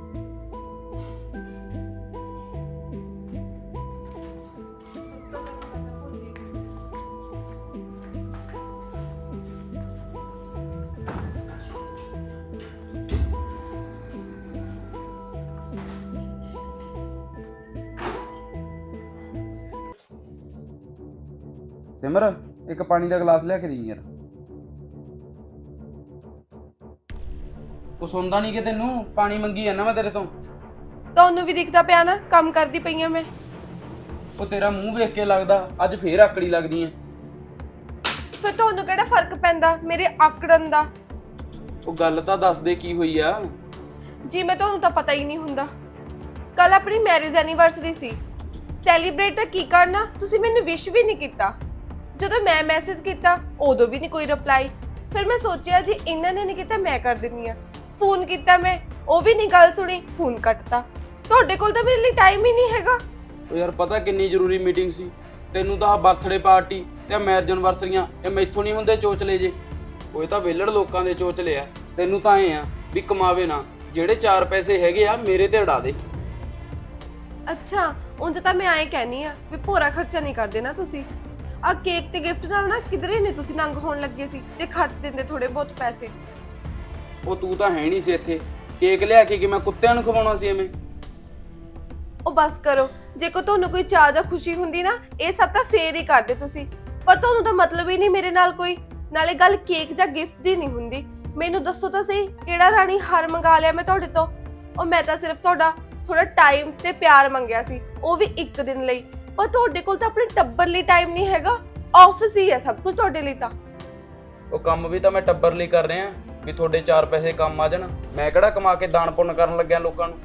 ਸਿਮਰ ਇੱਕ ਪਾਣੀ ਦਾ ਗਲਾਸ ਲਿਆ ਕੇ ਦੇ ਯਾਰ। ਉਹ ਸੁਣਦਾ ਨਹੀਂ ਕਿ ਤੈਨੂੰ ਪਾਣੀ ਮੰਗੀ ਜਾਂਦਾ ਮੈਂ ਤੇਰੇ ਤੋਂ। ਤੁਹਾਨੂੰ ਵੀ ਦਿਖਦਾ ਪਿਆ ਨਾ ਕੰਮ ਕਰਦੀ ਪਈ ਆ ਮੈਂ। ਉਹ ਤੇਰਾ ਮੂੰਹ ਵੇਖ ਕੇ ਲੱਗਦਾ ਅੱਜ ਫੇਰ ਆਕੜੀ ਲੱਗਦੀ ਐ ਫਿਰ ਤੁਹਾਨੂੰ ਕਿਹੜਾ ਫ਼ਰਕ ਪੈਂਦਾ ਮੇਰੇ ਆਕੜਨ ਦਾ? ਉਹ ਗੱਲ ਤਾਂ ਦੱਸ ਦੇ ਕੀ ਹੋਈ ਆ। ਜੀ ਮੈਂ ਤੁਹਾਨੂੰ ਤਾਂ ਪਤਾ ਹੀ ਨਹੀਂ ਹੁੰਦਾ। ਕੱਲ ਆਪਣੀ ਮੈਰਿਜ ਐਨੀਵਰਸਰੀ ਸੀ। ਸੈਲੀਬ੍ਰੇਟ ਤਾਂ ਕੀ ਕਰਨਾ ਤੁਸੀਂ ਮੈਨੂੰ ਵਿਸ਼ ਵੀ ਨਹੀਂ ਕੀਤਾ। ਜਦੋਂ ਮੈਂ ਮੈਸੇਜ ਕੀਤਾ ਉਦੋਂ ਵੀ ਨਹੀਂ ਕੋਈ ਰਿਪਲਾਈ ਫਿਰ ਮੈਂ ਸੋਚਿਆ ਜੀ ਇਹਨਾਂ ਨੇ ਨਹੀਂ ਕੀਤਾ ਮੈਂ ਕਰ ਦਿੰਨੀ ਆ। ਫੋਨ ਕੀਤਾ ਮੈਂ ਉਹ ਵੀ ਨਹੀਂ ਗੱਲ ਸੁਣੀ ਫੋਨ ਕੱਟਤਾ। ਤੁਹਾਡੇ ਕੋਲ ਤਾਂ ਮੇਰੇ ਲਈ ਟਾਈਮ ਹੀ ਨਹੀਂ ਹੈਗਾ। ਉਹ ਯਾਰ ਪਤਾ ਕਿੰਨੀ ਜ਼ਰੂਰੀ ਮੀਟਿੰਗ ਸੀ? ਤੈਨੂੰ ਤਾਂ ਬਰਥਡੇ ਪਾਰਟੀ ਤੇ ਮੈਰਿਜ ਐਨਵਰਸਰੀਆਂ ਇਹ ਮੈਥੋਂ ਨਹੀਂ ਹੁੰਦੇ ਚੋਚਲੇ ਜੇ। ਉਹ ਤਾਂ ਵਿਹਲੜ ਲੋਕਾਂ ਦੇ ਚੋਚਲੇ ਆ। ਤੈਨੂੰ ਤਾਂ ਐ ਆ ਵੀ ਕਮਾਵੇ ਨਾ ਜਿਹੜੇ ਚਾਰ ਪੈਸੇ ਹੈਗੇ ਆ ਮੇਰੇ ਤੇ ਉਡਾ ਦੇ। ਅੱਛਾ ਉਂਝ ਤਾਂ ਮੈਂ ਐਂ ਕਹਿਨੀ ਆ ਵੀ ਭੋਰਾ ਖਰਚਾ ਨਹੀਂ ਕਰਦੇ ਨਾ ਤੁਸੀਂ। ਆ ਕੇਕ ਤੇ ਗਿਫਟ ਨਾਲ ਨਾ ਕਿਧਰੇ ਨੇ ਤੁਸੀਂ ਨੰਗ ਹੋਣ ਲੱਗੇ ਸੀ ਜੇ ਖਰਚ ਦਿੰਦੇ ਥੋੜੇ ਬਹੁਤ ਪੈਸੇ। ਉਹ ਤੂੰ ਤਾਂ ਹੈ ਨਹੀਂ ਸੀ ਇੱਥੇ। ਕੇਕ ਲਿਆ ਕੇ ਕਿ ਮੈਂ ਕੁੱਤਿਆਂ ਨੂੰ ਖਵਾਉਣਾ ਸੀ ਐਵੇਂ? ਉਹ ਬਸ ਕਰੋ ਜੇ ਕੋ ਤੁਹਾਨੂੰ ਕੋਈ ਚਾਹ ਜਾਂ ਖੁਸ਼ੀ ਹੁੰਦੀ ਨਾ ਇਹ ਸਭ ਤਾਂ ਫੇਰ ਹੀ ਕਰਦੇ ਤੁਸੀਂ। ਪਰ ਤੁਹਾਨੂੰ ਤਾਂ ਮਤਲਬ ਹੀ ਨਹੀਂ ਮੇਰੇ ਨਾਲ ਕੋਈ। ਨਾਲੇ ਗੱਲ ਕੇਕ ਜਾਂ ਗਿਫਟ ਦੀ ਨਹੀਂ ਹੁੰਦੀ। ਮੈਨੂੰ ਦੱਸੋ ਤਾਂ ਸਹੀ ਕਿਹੜਾ ਰਾਣੀ ਹਾਰ ਮੰਗਾ ਲਿਆ ਮੈਂ ਤੁਹਾਡੇ ਤੋਂ? ਉਹ ਮੈਂ ਤਾਂ ਸਿਰਫ ਤੁਹਾਡਾ ਥੋੜਾ ਟਾਈਮ ਤੇ ਪਿਆਰ ਮੰਗਿਆ ਸੀ ਉਹ ਵੀ ਇੱਕ ਦਿਨ ਲਈ। ਪਰ ਤੁਹਾਡੇ ਕੋਲ ਤਾਂ ਆਪਣੇ ਟੱਬਰ ਲਈ ਟਾਈਮ ਨਹੀਂ ਹੈਗਾ। ਆਫਿਸ ਹੀ ਹੈ ਸਭ ਕੁਝ ਤੁਹਾਡੇ ਲਈ ਤਾਂ। ਉਹ ਕੰਮ ਵੀ ਤਾਂ ਮੈਂ ਟੱਬਰ ਲਈ ਕਰ ਰਿਹਾ ਵੀ ਤੁਹਾਡੇ ਚਾਰ ਪੈਸੇ ਕੰਮ ਆ ਜਾਣ। ਮੈਂ ਕਿਹੜਾ ਕਮਾ ਕੇ ਦਾਨ ਪੁੰਨ ਕਰਨ ਲੱਗਿਆ ਲੋਕਾਂ ਨੂੰ?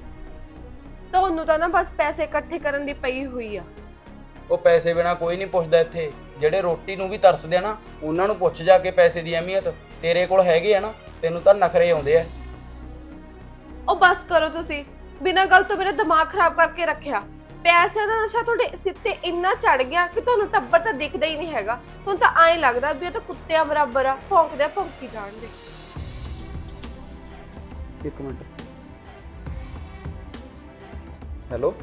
ਤੁਹਾਨੂੰ ਤਾਂ ਨਾ ਬਸ ਪੈਸੇ ਇਕੱਠੇ ਕਰਨ ਦੀ ਪਈ ਹੋਈ ਆ। ਉਹ ਪੈਸੇ ਬਿਨਾ ਕੋਈ ਨਹੀਂ ਪੁੱਛਦਾ ਇੱਥੇ। ਜਿਹੜੇ ਰੋਟੀ ਨੂੰ ਵੀ ਤਰਸਦੇ ਆ ਨਾ ਉਹਨਾਂ ਨੂੰ ਪੁੱਛ ਜਾ ਕੇ ਪੈਸੇ ਦੀ ਅਹਿਮੀਅਤ। ਤੇਰੇ ਕੋਲ ਹੈਗੇ ਆ ਨਾ ਤੈਨੂੰ ਤਾਂ ਨਖਰੇ ਆਉਂਦੇ ਆ। ਉਹ ਬਸ ਕਰੋ ਤੁਸੀਂ। ਬਿਨਾਂ ਗੱਲ ਤੋਂ ਮੇਰਾ ਦਿਮਾਗ ਖਰਾਬ ਕਰਕੇ ਰੱਖਿਆ। ਪੈਸਿਆਂ ਦਾ ਨਸ਼ਾ ਤੁਹਾਡੇ ਸਿਰ ਤੇ ਇੰਨਾ ਚੜ ਗਿਆ ਕਿ ਤੁਹਾਨੂੰ ਟੱਬਰ ਤਾਂ ਦਿਖਦਾ ਹੀ ਨਹੀਂ ਹੈਗਾ। ਤੁਹਾਨੂੰ ਤਾਂ ਐਂ ਲੱਗਦਾ ਵੀ ਇਹ ਤਾਂ ਕੁੱਤਿਆਂ ਬਰਾਬਰ ਆ ਭੌਂਕਦੇ ਆ, ਭੌਂਕੀ ਜਾਣਦੇ। ਇੱਕ ਮਿੰਟ। ਹੈਲੋ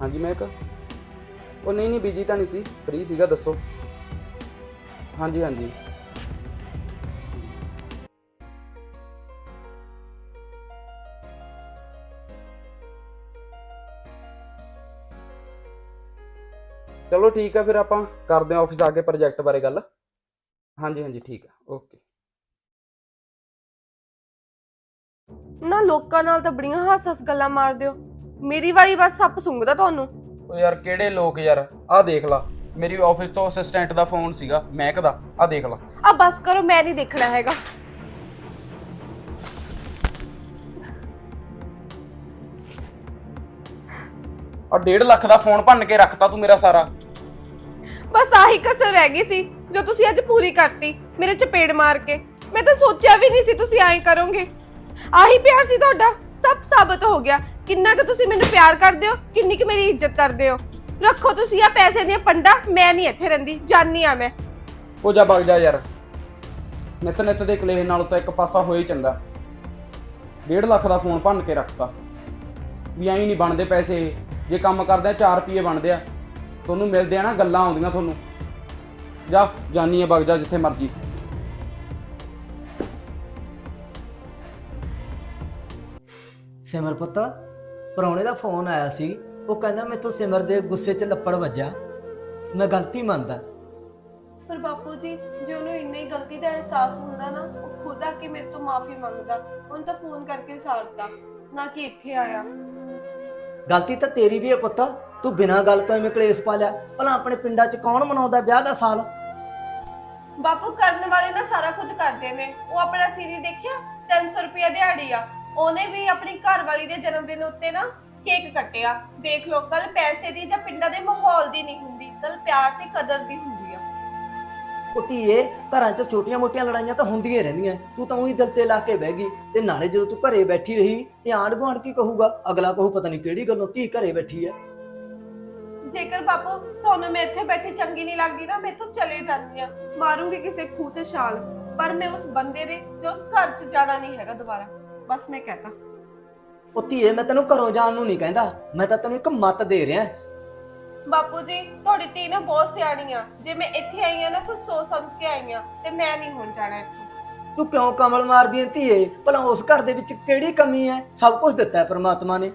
ਹਾਂਜੀ ਮੈਂ ਇੱਕ ਉਹ ਨਹੀਂ ਨਹੀਂ ਬਿਜ਼ੀ ਤਾਂ ਨਹੀਂ ਸੀ ਫ੍ਰੀ ਸੀਗਾ ਦੱਸੋ। ਹਾਂਜੀ ਹਾਂਜੀ। ਚਲੋ ਠੀਕ ਆ ਫਿਰ ਆਪਾਂ ਕਰਦੇ ਆਂ ਆਫਿਸ ਆ ਕੇ ਪ੍ਰੋਜੈਕਟ ਬਾਰੇ ਗੱਲ। ਹਾਂਜੀ ਹਾਂਜੀ ਠੀਕ ਆ। ਓਕੇ ਨਾ ਲੋਕਾਂ ਨਾਲ ਤਾਂ ਬੜੀਆਂ ਹੱਸ-ਹੱਸ ਗੱਲਾਂ ਮਾਰਦੇ ਹੋ। ਮੇਰੀ ਵਾਰੀ ਬਸ ਸੱਪ ਸੁੰਘਦਾ ਤੁਹਾਨੂੰ। ਉਹ ਯਾਰ ਕਿਹੜੇ ਲੋਕ ਯਾਰ? ਆਹ ਦੇਖ ਲਾ। ਮੇਰੀ ਆਫਿਸ ਤੋਂ ਅਸਿਸਟੈਂਟ ਦਾ ਫੋਨ ਸੀਗਾ ਮਹਿਕ ਦਾ। ਆਹ ਦੇਖ ਲਾ। ਆ ਬਸ ਕਰੋ ਮੈਂ ਨਹੀਂ ਦੇਖਣਾ ਹੈਗਾ। ਆਹ 1.5 ਲੱਖ ਦਾ ਫੋਨ ਭੰਨ ਕੇ ਰੱਖਤਾ ਤੂੰ ਮੇਰਾ ਸਾਰਾ। ਬਸ ਆਹੀ ਕਸਰ ਰਹਿ ਗਈ ਸੀ ਜੋ ਤੁਸੀਂ ਅੱਜ ਪੂਰੀ ਕਰਤੀ ਮੇਰੇ ਚਪੇੜ ਮਾਰ ਕੇ। ਮੈਂ ਤਾਂ ਸੋਚਿਆ ਵੀ ਨਹੀਂ ਸੀ ਤੁਸੀਂ ਐਂ ਕਰੋਗੇ। ਆਹੀ ਪਿਆਰ ਸੀ ਤੁਹਾਡਾ ਸਭ ਸਾਬਤ ਹੋ ਗਿਆ। ਕਿੰਨਾ ਕਿ ਤੁਸੀਂ ਮੈਨੂੰ ਪਿਆਰ ਕਰਦੇ ਹੋ ਕਿੰਨੀ ਕਿ ਮੇਰੀ ਇੱਜ਼ਤ ਕਰਦੇ ਹੋ। ਰੱਖੋ ਤੁਸੀਂ ਆ ਪੈਸੇ ਦੀਆਂ ਪੰਡਾ ਮੈਂ ਨਹੀਂ ਇੱਥੇ ਰਹਿੰਦੀ ਜਾਨੀ ਆ ਮੈਂ। ਉਹ ਜਾ ਵਗ ਜਾ ਯਾਰ। ਨਿੱਤ ਨਿੱਤ ਦੇ ਕਲੇਸ਼ ਨਾਲੋਂ ਤਾਂ ਇੱਕ ਪਾਸਾ ਹੋਏ ਚੰਗਾ। 1.5 ਲੱਖ ਦਾ ਫੋਨ ਭੰਨ ਕੇ ਰੱਖਤਾ। ਵੀ ਐਂ ਨਹੀਂ ਬਣਦੇ ਪੈਸੇ। ਜੇ ਕੰਮ ਕਰਦੇ ਆ 4 ਰੁਪਏ ਬਣਦੇ ਆ। ਤੁਹਾਨੂੰ ਮਿਲਦੇ ਆ ਨਾ ਗੱਲਾਂ ਆਉਂਦੀਆਂ ਤੁਹਾਨੂੰ। ਜਾ ਜਾਨੀ ਆ ਵਗ ਜਾ ਜਿੱਥੇ ਮਰਜ਼ੀ। ਸਿਮਰ ਪੁੱਤ ਪਰੌਣੇ ਦਾ ਫੋਨ ਆਇਆ ਸੀ। ਉਹ ਕਹਿੰਦਾ ਮੈਥੋਂ ਸਿਮਰ ਦੇ ਗੁੱਸੇ 'ਚ ਲੱਪੜ ਵੱਜਾ ਮੈਂ ਗਲਤੀ ਮੰਨਦਾ। ਪਰ ਬਾਪੂ ਜੀ ਜੇ ਉਹਨੂੰ ਇੰਨੀ ਹੀ ਗਲਤੀ ਦਾ ਅਹਿਸਾਸ ਹੁੰਦਾ ਨਾ ਉਹ ਖੁਦ ਆ ਕੇ ਮੇਰੇ ਤੋਂ ਮਾਫੀ ਮੰਗਦਾ। ਉਹਨੂੰ ਤਾਂ ਫੋਨ ਕਰਕੇ ਸਾਰਦਾ ਨਾ ਕਿ ਇੱਥੇ ਆਇਆ। ਗਲਤੀ ਤਾਂ ਤੇਰੀ ਵੀ ਹੈ ਪੁੱਤ। ਤੂੰ ਬਿਨਾਂ ਗੱਲ ਤੋਂ ਐਵੇਂ ਕਲੇਸ਼ ਪਾ ਲਿਆ। ਭਲਾ ਆਪਣੇ ਪਿੰਡਾਂ 'ਚ ਕੌਣ ਮਨਾਉਂਦਾ ਵਿਆਹ ਦਾ ਸਾਲ? ਬਾਪੂ, ਕਰਨ ਵਾਲੇ ਨਾ ਸਾਰਾ ਕੁਝ ਕਰਦੇ ਨੇ। ਉਹ ਆਪਣਾ ਸੀਰੀ ਦੇਖਿਆ? 300 ਰੁਪਏ ਦਿਹਾੜੀ ਆ। ਉਹਨੇ ਵੀ ਆਪਣੀ ਘਰਵਾਲੀ ਦੇ ਜਨਮ ਦਿਨ ਉੱਤੇ ਨਾ ਕੇਕ ਕੱਟਿਆ। ਦੇਖ ਲਓ ਗੱਲ ਪੈਸੇ ਦੀ ਜਾਂ ਪਿੰਡਾਂ ਦੇ ਮਾਹੌਲ ਦੀ ਨਹੀਂ ਹੁੰਦੀ। ਗੱਲ ਪਿਆਰ ਤੇ ਕਦਰ ਦੀ ਹੁੰਦੀ ਆ। ਉਹ ਧੀਏ ਘਰਾਂ 'ਚ ਛੋਟੀਆਂ-ਮੋਟੀਆਂ ਲੜਾਈਆਂ ਤਾਂ ਹੁੰਦੀਆਂ ਹੀ ਰਹਿੰਦੀਆਂ। ਤੂੰ ਤਾਂ ਉਹੀ ਦਿਲ ਤੇ ਲਾ ਕੇ ਬਹਿ ਗਈ ਤੇ ਨਾਲੇ ਜਦੋਂ ਤੂੰ ਘਰੇ ਬੈਠੀ ਰਹੀ ਤੇ ਆਂਢ ਗੁਆਂਢ ਕੀ ਕਹੂਗਾ? ਅਗਲਾ ਕਹੂ ਪਤਾ ਨਹੀਂ ਕਿਹੜੀ ਗੱਲੋਂ ਧੀ ਘਰੇ ਬੈਠੀ ਹੈ ਜੇਕਰ ਬਾਪੂ ਤੁਹਾਨੂੰ ਮੈਂ ਇੱਥੇ ਬੈਠੀ ਚੰਗੀ ਨਹੀਂ ਲੱਗਦੀ ਨਾ ਮੈਂ ਇੱਥੋਂ ਚਲੇ ਜਾਂਦੀ ਆ। ਮਾਰੂੰਗੀ ਕਿਸੇ ਖੂਹ 'ਚ ਛਾਲ ਪਰ ਮੈਂ ਉਸ ਬੰਦੇ ਦੇ ਜੋ ਉਸ ਘਰ 'ਚ ਜਾਣਾ ਨਹੀਂ ਹੈਗਾ ਦੁਬਾਰਾ। ਬਸ ਮੈਂ ਕਹਤਾ। ਉਹ ਧੀਏ ਮੈਂ ਤੈਨੂੰ ਘਰੋਂ ਜਾਣ ਨੂੰ ਨਹੀਂ ਕਹਿੰਦਾ। ਮੈਂ ਤਾਂ ਤੈਨੂੰ ਇੱਕ ਮੱਤ ਦੇ ਰਿਹਾ। ਬਾਪੂ ਜੀ ਤੁਹਾਡੀ ਧੀ ਨਾ ਬਹੁਤ ਸਿਆਣੀ ਆ। ਜੇ ਮੈਂ ਇੱਥੇ ਆਈ ਆ ਨਾ ਕੁਝ ਸੋਚ ਸਮਝ ਕੇ ਆਈ ਆ ਤੇ ਮੈਂ ਨਹੀਂ ਹੁਣ ਜਾਣਾ ਇੱਥੋਂ। ਤੂੰ ਕਿਉਂ ਕਮਲ ਮਾਰਦੀ ਹੈ ਧੀਏ? ਭਲਾ ਉਸ ਘਰ ਦੇ ਵਿੱਚ ਕਿਹੜੀ ਕਮੀ ਹੈ ਸਭ ਕੁਝ ਦਿੱਤਾ ਹੈ ਪ੍ਰਮਾਤਮਾ ਨੇ।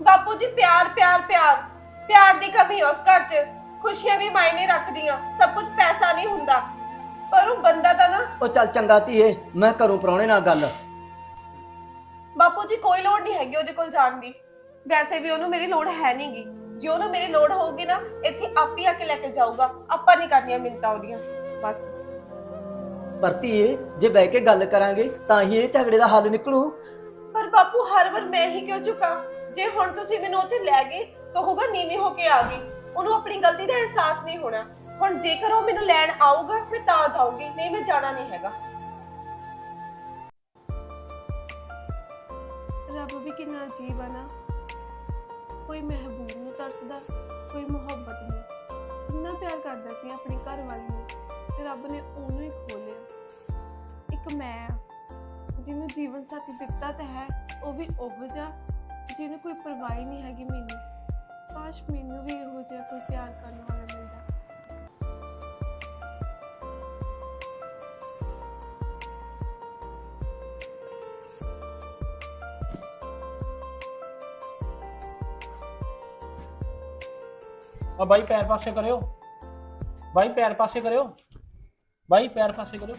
ਬਾਪੂ ਜੀ ਪਿਆਰ ਪਿਆਰ ਪਿਆਰ। ਪਿਆਰ ਦੀ ਕਮੀ ਆ ਉਸ ਘਰ 'ਚ। ਖੁਸ਼ੀਆਂ ਵੀ ਮਾਇਨੇ ਰੱਖਦੀਆਂ। ਸਭ ਕੁਝ ਪੈਸਾ ਨਹੀਂ ਹੁੰਦਾ। ਪਰ ਉਹ ਬੰਦਾ ਤਾਂ ਨਾ ਉਹ ਚੱਲ ਚੰਗਾ ਧੀਏ ਮੈਂ ਕਰੂੰ ਪ੍ਰਾਹੁਣੇ ਨਾਲ ਗੱਲ। ਬਾਪੂ ਜੀ ਕੋਈ ਲੋੜ ਨਹੀਂ ਹੈਗੀ ਉਹਦੇ ਕੋਲ ਜਾਣ ਦੀ। ਵੈਸੇ ਵੀ ਉਹਨੂੰ ਮੇਰੀ ਲੋੜ ਹੈ ਨਹੀਂਗੀ ਜੇ ਉਹਨੂੰ ਮੇਰੀ ਲੋੜ ਹੋਊਗੀ ਨਾ ਇੱਥੇ ਆਪ ਹੀ ਆ ਕੇ ਲੈ ਕੇ ਜਾਊਗਾ। ਆਪਾਂ ਨਹੀਂ ਕਰਨੀਆਂ ਮਿੰਤਾ ਉਹਦੀਆਂ। ਬਸ। ਪਰ ਧੀਏ ਜੇ ਬਹਿ ਕੇ ਗੱਲ ਕਰਾਂਗੇ ਤਾਂ ਹੀ ਇਹ ਝਗੜੇ ਦਾ ਹੱਲ ਨਿਕਲੂ। ਪਰ ਬਾਪੂ ਹਰ ਵਾਰ ਮੈਂ ਹੀ ਕਿਉਂ ਝੁਕਾਂ? ਜੇ ਹੁਣ ਤੁਸੀਂ ਮੈਨੂੰ ਉੱਥੇ ਲੈ ਗਏ ਕਹੂਗਾ ਨੀਵੀਂ ਹੋ ਕੇ ਆ ਗਈ। ਉਹਨੂੰ ਆਪਣੀ ਗਲਤੀ ਦਾ ਅਹਿਸਾਸ ਨਹੀਂ ਹੋਣਾ। ਹੁਣ ਜੇਕਰ ਉਹ ਮੈਨੂੰ ਲੈਣ ਆਊਗਾ ਮੈਂ ਤਾਂ ਜਾਊਂਗੀ ਨਹੀਂ ਮੈਂ ਜਾਣਾ ਨਹੀਂ ਹੈਗਾ। ਰੱਬ ਵੀ ਕਿੰਨਾ ਅਜੀਬ ਆ ਨਾ। ਕੋਈ ਮਹਿਬੂਬ ਤਰਸਦਾ ਕੋਈ ਮੁਹੱਬਤ ਨੂੰ ਇੰਨਾ ਪਿਆਰ ਕਰਦਾ ਸੀ ਆਪਣੀ ਘਰ ਵਾਲੇ ਨੂੰ ਤੇ ਰੱਬ ਨੇ ਉਹਨੂੰ ਹੀ ਖੋਲਿਆ। ਇੱਕ ਮੈਂ ਆ, ਜਿਹਨੂੰ ਜੀਵਨ ਸਾਥੀ ਦਿੱਤਾ ਤਾਂ ਹੈ, ਉਹ ਵੀ ਉਹ ਜਿਹਾ, ਜਿਹਨੂੰ ਕੋਈ ਪਰਵਾਹ ਨਹੀਂ ਹੈਗੀ ਮੈਨੂੰ। ਕਾਸ਼ ਮੈਨੂੰ ਵੀ ਇਹੋ ਜਿਹਾ ਕੋਈ ਪਿਆਰ ਕਰਨ ਵਾਲਾ ਮਿਲਦਾ ਆ ਬਾਈ ਪੈਰ ਪਾਸੇ ਕਰਿਓ। ਬਾਈ ਪੈਰ ਪਾਸੇ ਕਰਿਓ। ਬਾਈ ਪੈਰ ਪਾਸੇ ਕਰਿਓ।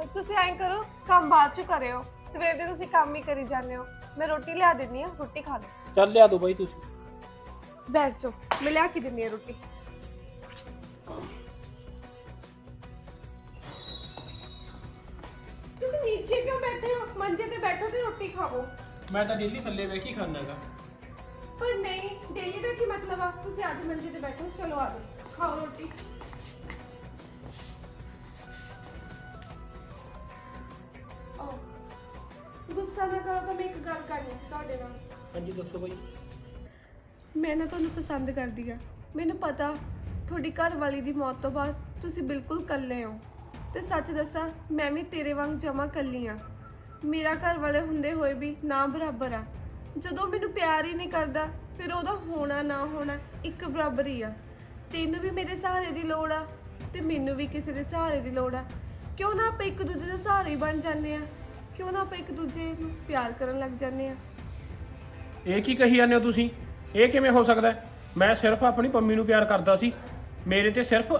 ਅਹ ਤੁਸੀਂ ਐਂ ਕਰੋ ਕੰਮ ਬਾਅਦ ਚ ਕਰਿਓ। ਸਵੇਰ ਦੇ ਤੁਸੀਂ ਕੰਮ ਹੀ ਕਰੀ ਜਾਂਦੇ ਹੋ। ਮੈਂ ਰੋਟੀ ਲਿਆ ਦਿੰਨੀ ਆ ਰੋਟੀ ਖਾ ਲਓ। ਚੱਲ ਲਿਆ ਦੋ ਬਾਈ ਤੁਸੀਂ। ਬੈਠ ਜਾਓ ਮੈਂ ਲਿਆ ਕੇ ਦਿੰਨੀ ਆ ਰੋਟੀ। ਤੁਸੀਂ ਨੀਚੇ ਕਿਉਂ ਬੈਠੇ ਹੋ? ਮੰਜੇ ਤੇ ਬੈਠੋ ਤੇ ਰੋਟੀ ਖਾਵੋ। ਮੈਂ ਤਾਂ ਡੇਲੀ ਥੱਲੇ ਬਹਿ ਕੇ ਹੀ ਖਾਂਦਾ ਹੈਗਾ ਪਰ ਨਹੀਂ ਡੇਲੀ ਦਾ ਕੀ ਮਤਲਬ ਆ? ਤੁਸੀਂ ਅੱਜ ਮੰਜੇ ਤੇ ਬੈਠੋ ਚਲੋ ਆ ਜਾਓ ਖਾਓ ਰੋਟੀ। ਗੁੱਸਾ ਨਾ ਕਰੋ ਤਾਂ ਮੈਂ ਇੱਕ ਗੱਲ ਕਰਨੀ ਸੀ ਤੁਹਾਡੇ ਨਾਲ। ਹਾਂਜੀ ਦੱਸੋ ਬਾਈ। ਮੈਂ ਨਾ ਤੁਹਾਨੂੰ ਪਸੰਦ ਕਰਦੀ ਆ। ਮੈਨੂੰ ਪਤਾ ਤੁਹਾਡੀ ਘਰ ਵਾਲੀ ਦੀ ਮੌਤ ਤੋਂ ਬਾਅਦ ਤੁਸੀਂ ਬਿਲਕੁਲ ਇਕੱਲੇ ਹੋ। ਤੇ ਸੱਚ ਦੱਸਾਂ ਮੈਂ ਵੀ ਤੇਰੇ ਵਾਂਗ ਜਮਾ ਕੱਲੀ ਆ। ਮੇਰਾ ਘਰ ਵਾਲੇ ਹੁੰਦੇ ਹੋਏ ਵੀ ਨਾ ਬਰਾਬਰ ਆ। ਜਦੋਂ ਮੈਨੂੰ ਪਿਆਰ ਹੀ ਨਹੀਂ ਕਰਦਾ ਫਿਰ ਉਹਦਾ ਹੋਣਾ ਨਾ ਹੋਣਾ ਇੱਕ ਬਰਾਬਰ ਹੀ ਆ। ਤੈਨੂੰ ਵੀ ਮੇਰੇ ਸਹਾਰੇ ਦੀ ਲੋੜ ਆ ਤੇ ਮੈਨੂੰ ਵੀ ਕਿਸੇ ਦੇ ਸਹਾਰੇ ਦੀ ਲੋੜ ਆ। ਕਿਉਂ ਨਾ ਆਪਾਂ ਇੱਕ ਦੂਜੇ ਦੇ ਸਹਾਰੇ ਹੀ ਬਣ ਜਾਂਦੇ ਆ। ਕਿਉਂ ਨਾ ਆਪਾਂ ਇੱਕ ਦੂਜੇ ਨੂੰ ਪਿਆਰ ਕਰਨ ਲੱਗ ਜਾਂਦੇ ਆ। ਇਹ ਕੀ ਕਹੀ ਜਾਂਦੇ ਹੋ ਤੁਸੀਂ? ਇਹ ਕਿਵੇਂ ਹੋ ਸਕਦਾ ਹੈ? ਮੈਂ ਸਿਰਫ ਆਪਣੀ ਪੰਮੀ ਨੂੰ ਪਿਆਰ ਕਰਦਾ ਸੀ। ਮੇਰੇ ਤੇ ਸਿਰਫ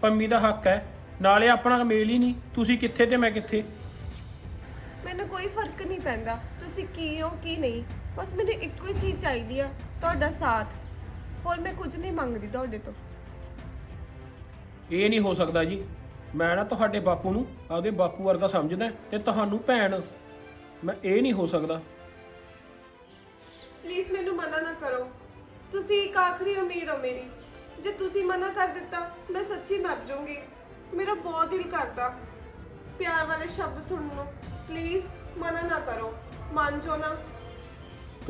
ਪੰਮੀ ਦਾ ਹੱਕ ਹੈ। ਨਾਲੇ ਆਪਣਾ ਮੇਲ ਹੀ ਨਹੀਂ। ਤੁਸੀਂ ਕਿੱਥੇ ਤੇ ਮੈਂ ਕਿੱਥੇ? ਮੈਨੂੰ ਕੋਈ ਫ਼ਰਕ ਨਹੀਂ ਪੈਂਦਾ। ਤੁਸੀਂ ਕੀ ਹੋ ਕੀ ਨਹੀਂ। ਬਸ ਮੈਨੂੰ ਇੱਕੋ ਹੀ ਚੀਜ਼ ਚਾਹੀਦੀ ਆ ਤੁਹਾਡਾ ਸਾਥ। ਹੋਰ ਮੈਂ ਕੁਝ ਨਹੀਂ ਮੰਗਦੀ ਤੁਹਾਡੇ ਤੋਂ। ਇਹ ਨਹੀਂ ਹੋ ਸਕਦਾ ਜੀ। ਮੈਂ ਨਾ ਤੁਹਾਡੇ ਬਾਪੂ ਨੂੰ ਆਪਦੇ ਬਾਪੂ ਵਰਗਾ ਸਮਝਦਾ ਤੇ ਤੁਹਾਨੂੰ ਭੈਣ। ਮੈਂ ਇਹ ਨਹੀਂ ਹੋ ਸਕਦਾ। ਪਲੀਜ਼ ਮੈਨੂੰ ਮਨਾ ਨਾ ਕਰੋ। ਤੁਸੀਂ ਇੱਕ ਆਖਰੀ ਉਮੀਦ ਹੋ ਮੇਰੀ। ਜੇ ਤੁਸੀਂ ਮਨਾ ਕਰ ਦਿੱਤਾ ਮੈਂ ਸੱਚੀ ਮਰ ਜਾਊਂਗੀ। ਮੇਰਾ ਬਹੁਤ ਦਿਲ ਕਰਦਾ ਪਿਆਰ ਵਾਲੇ ਸ਼ਬਦ ਸੁਣਨ ਨੂੰ। ਪਲੀਜ਼ ਮਨਾ ਨਾ ਕਰੋ। ਮੰਨ ਜਾਓ ਨਾ।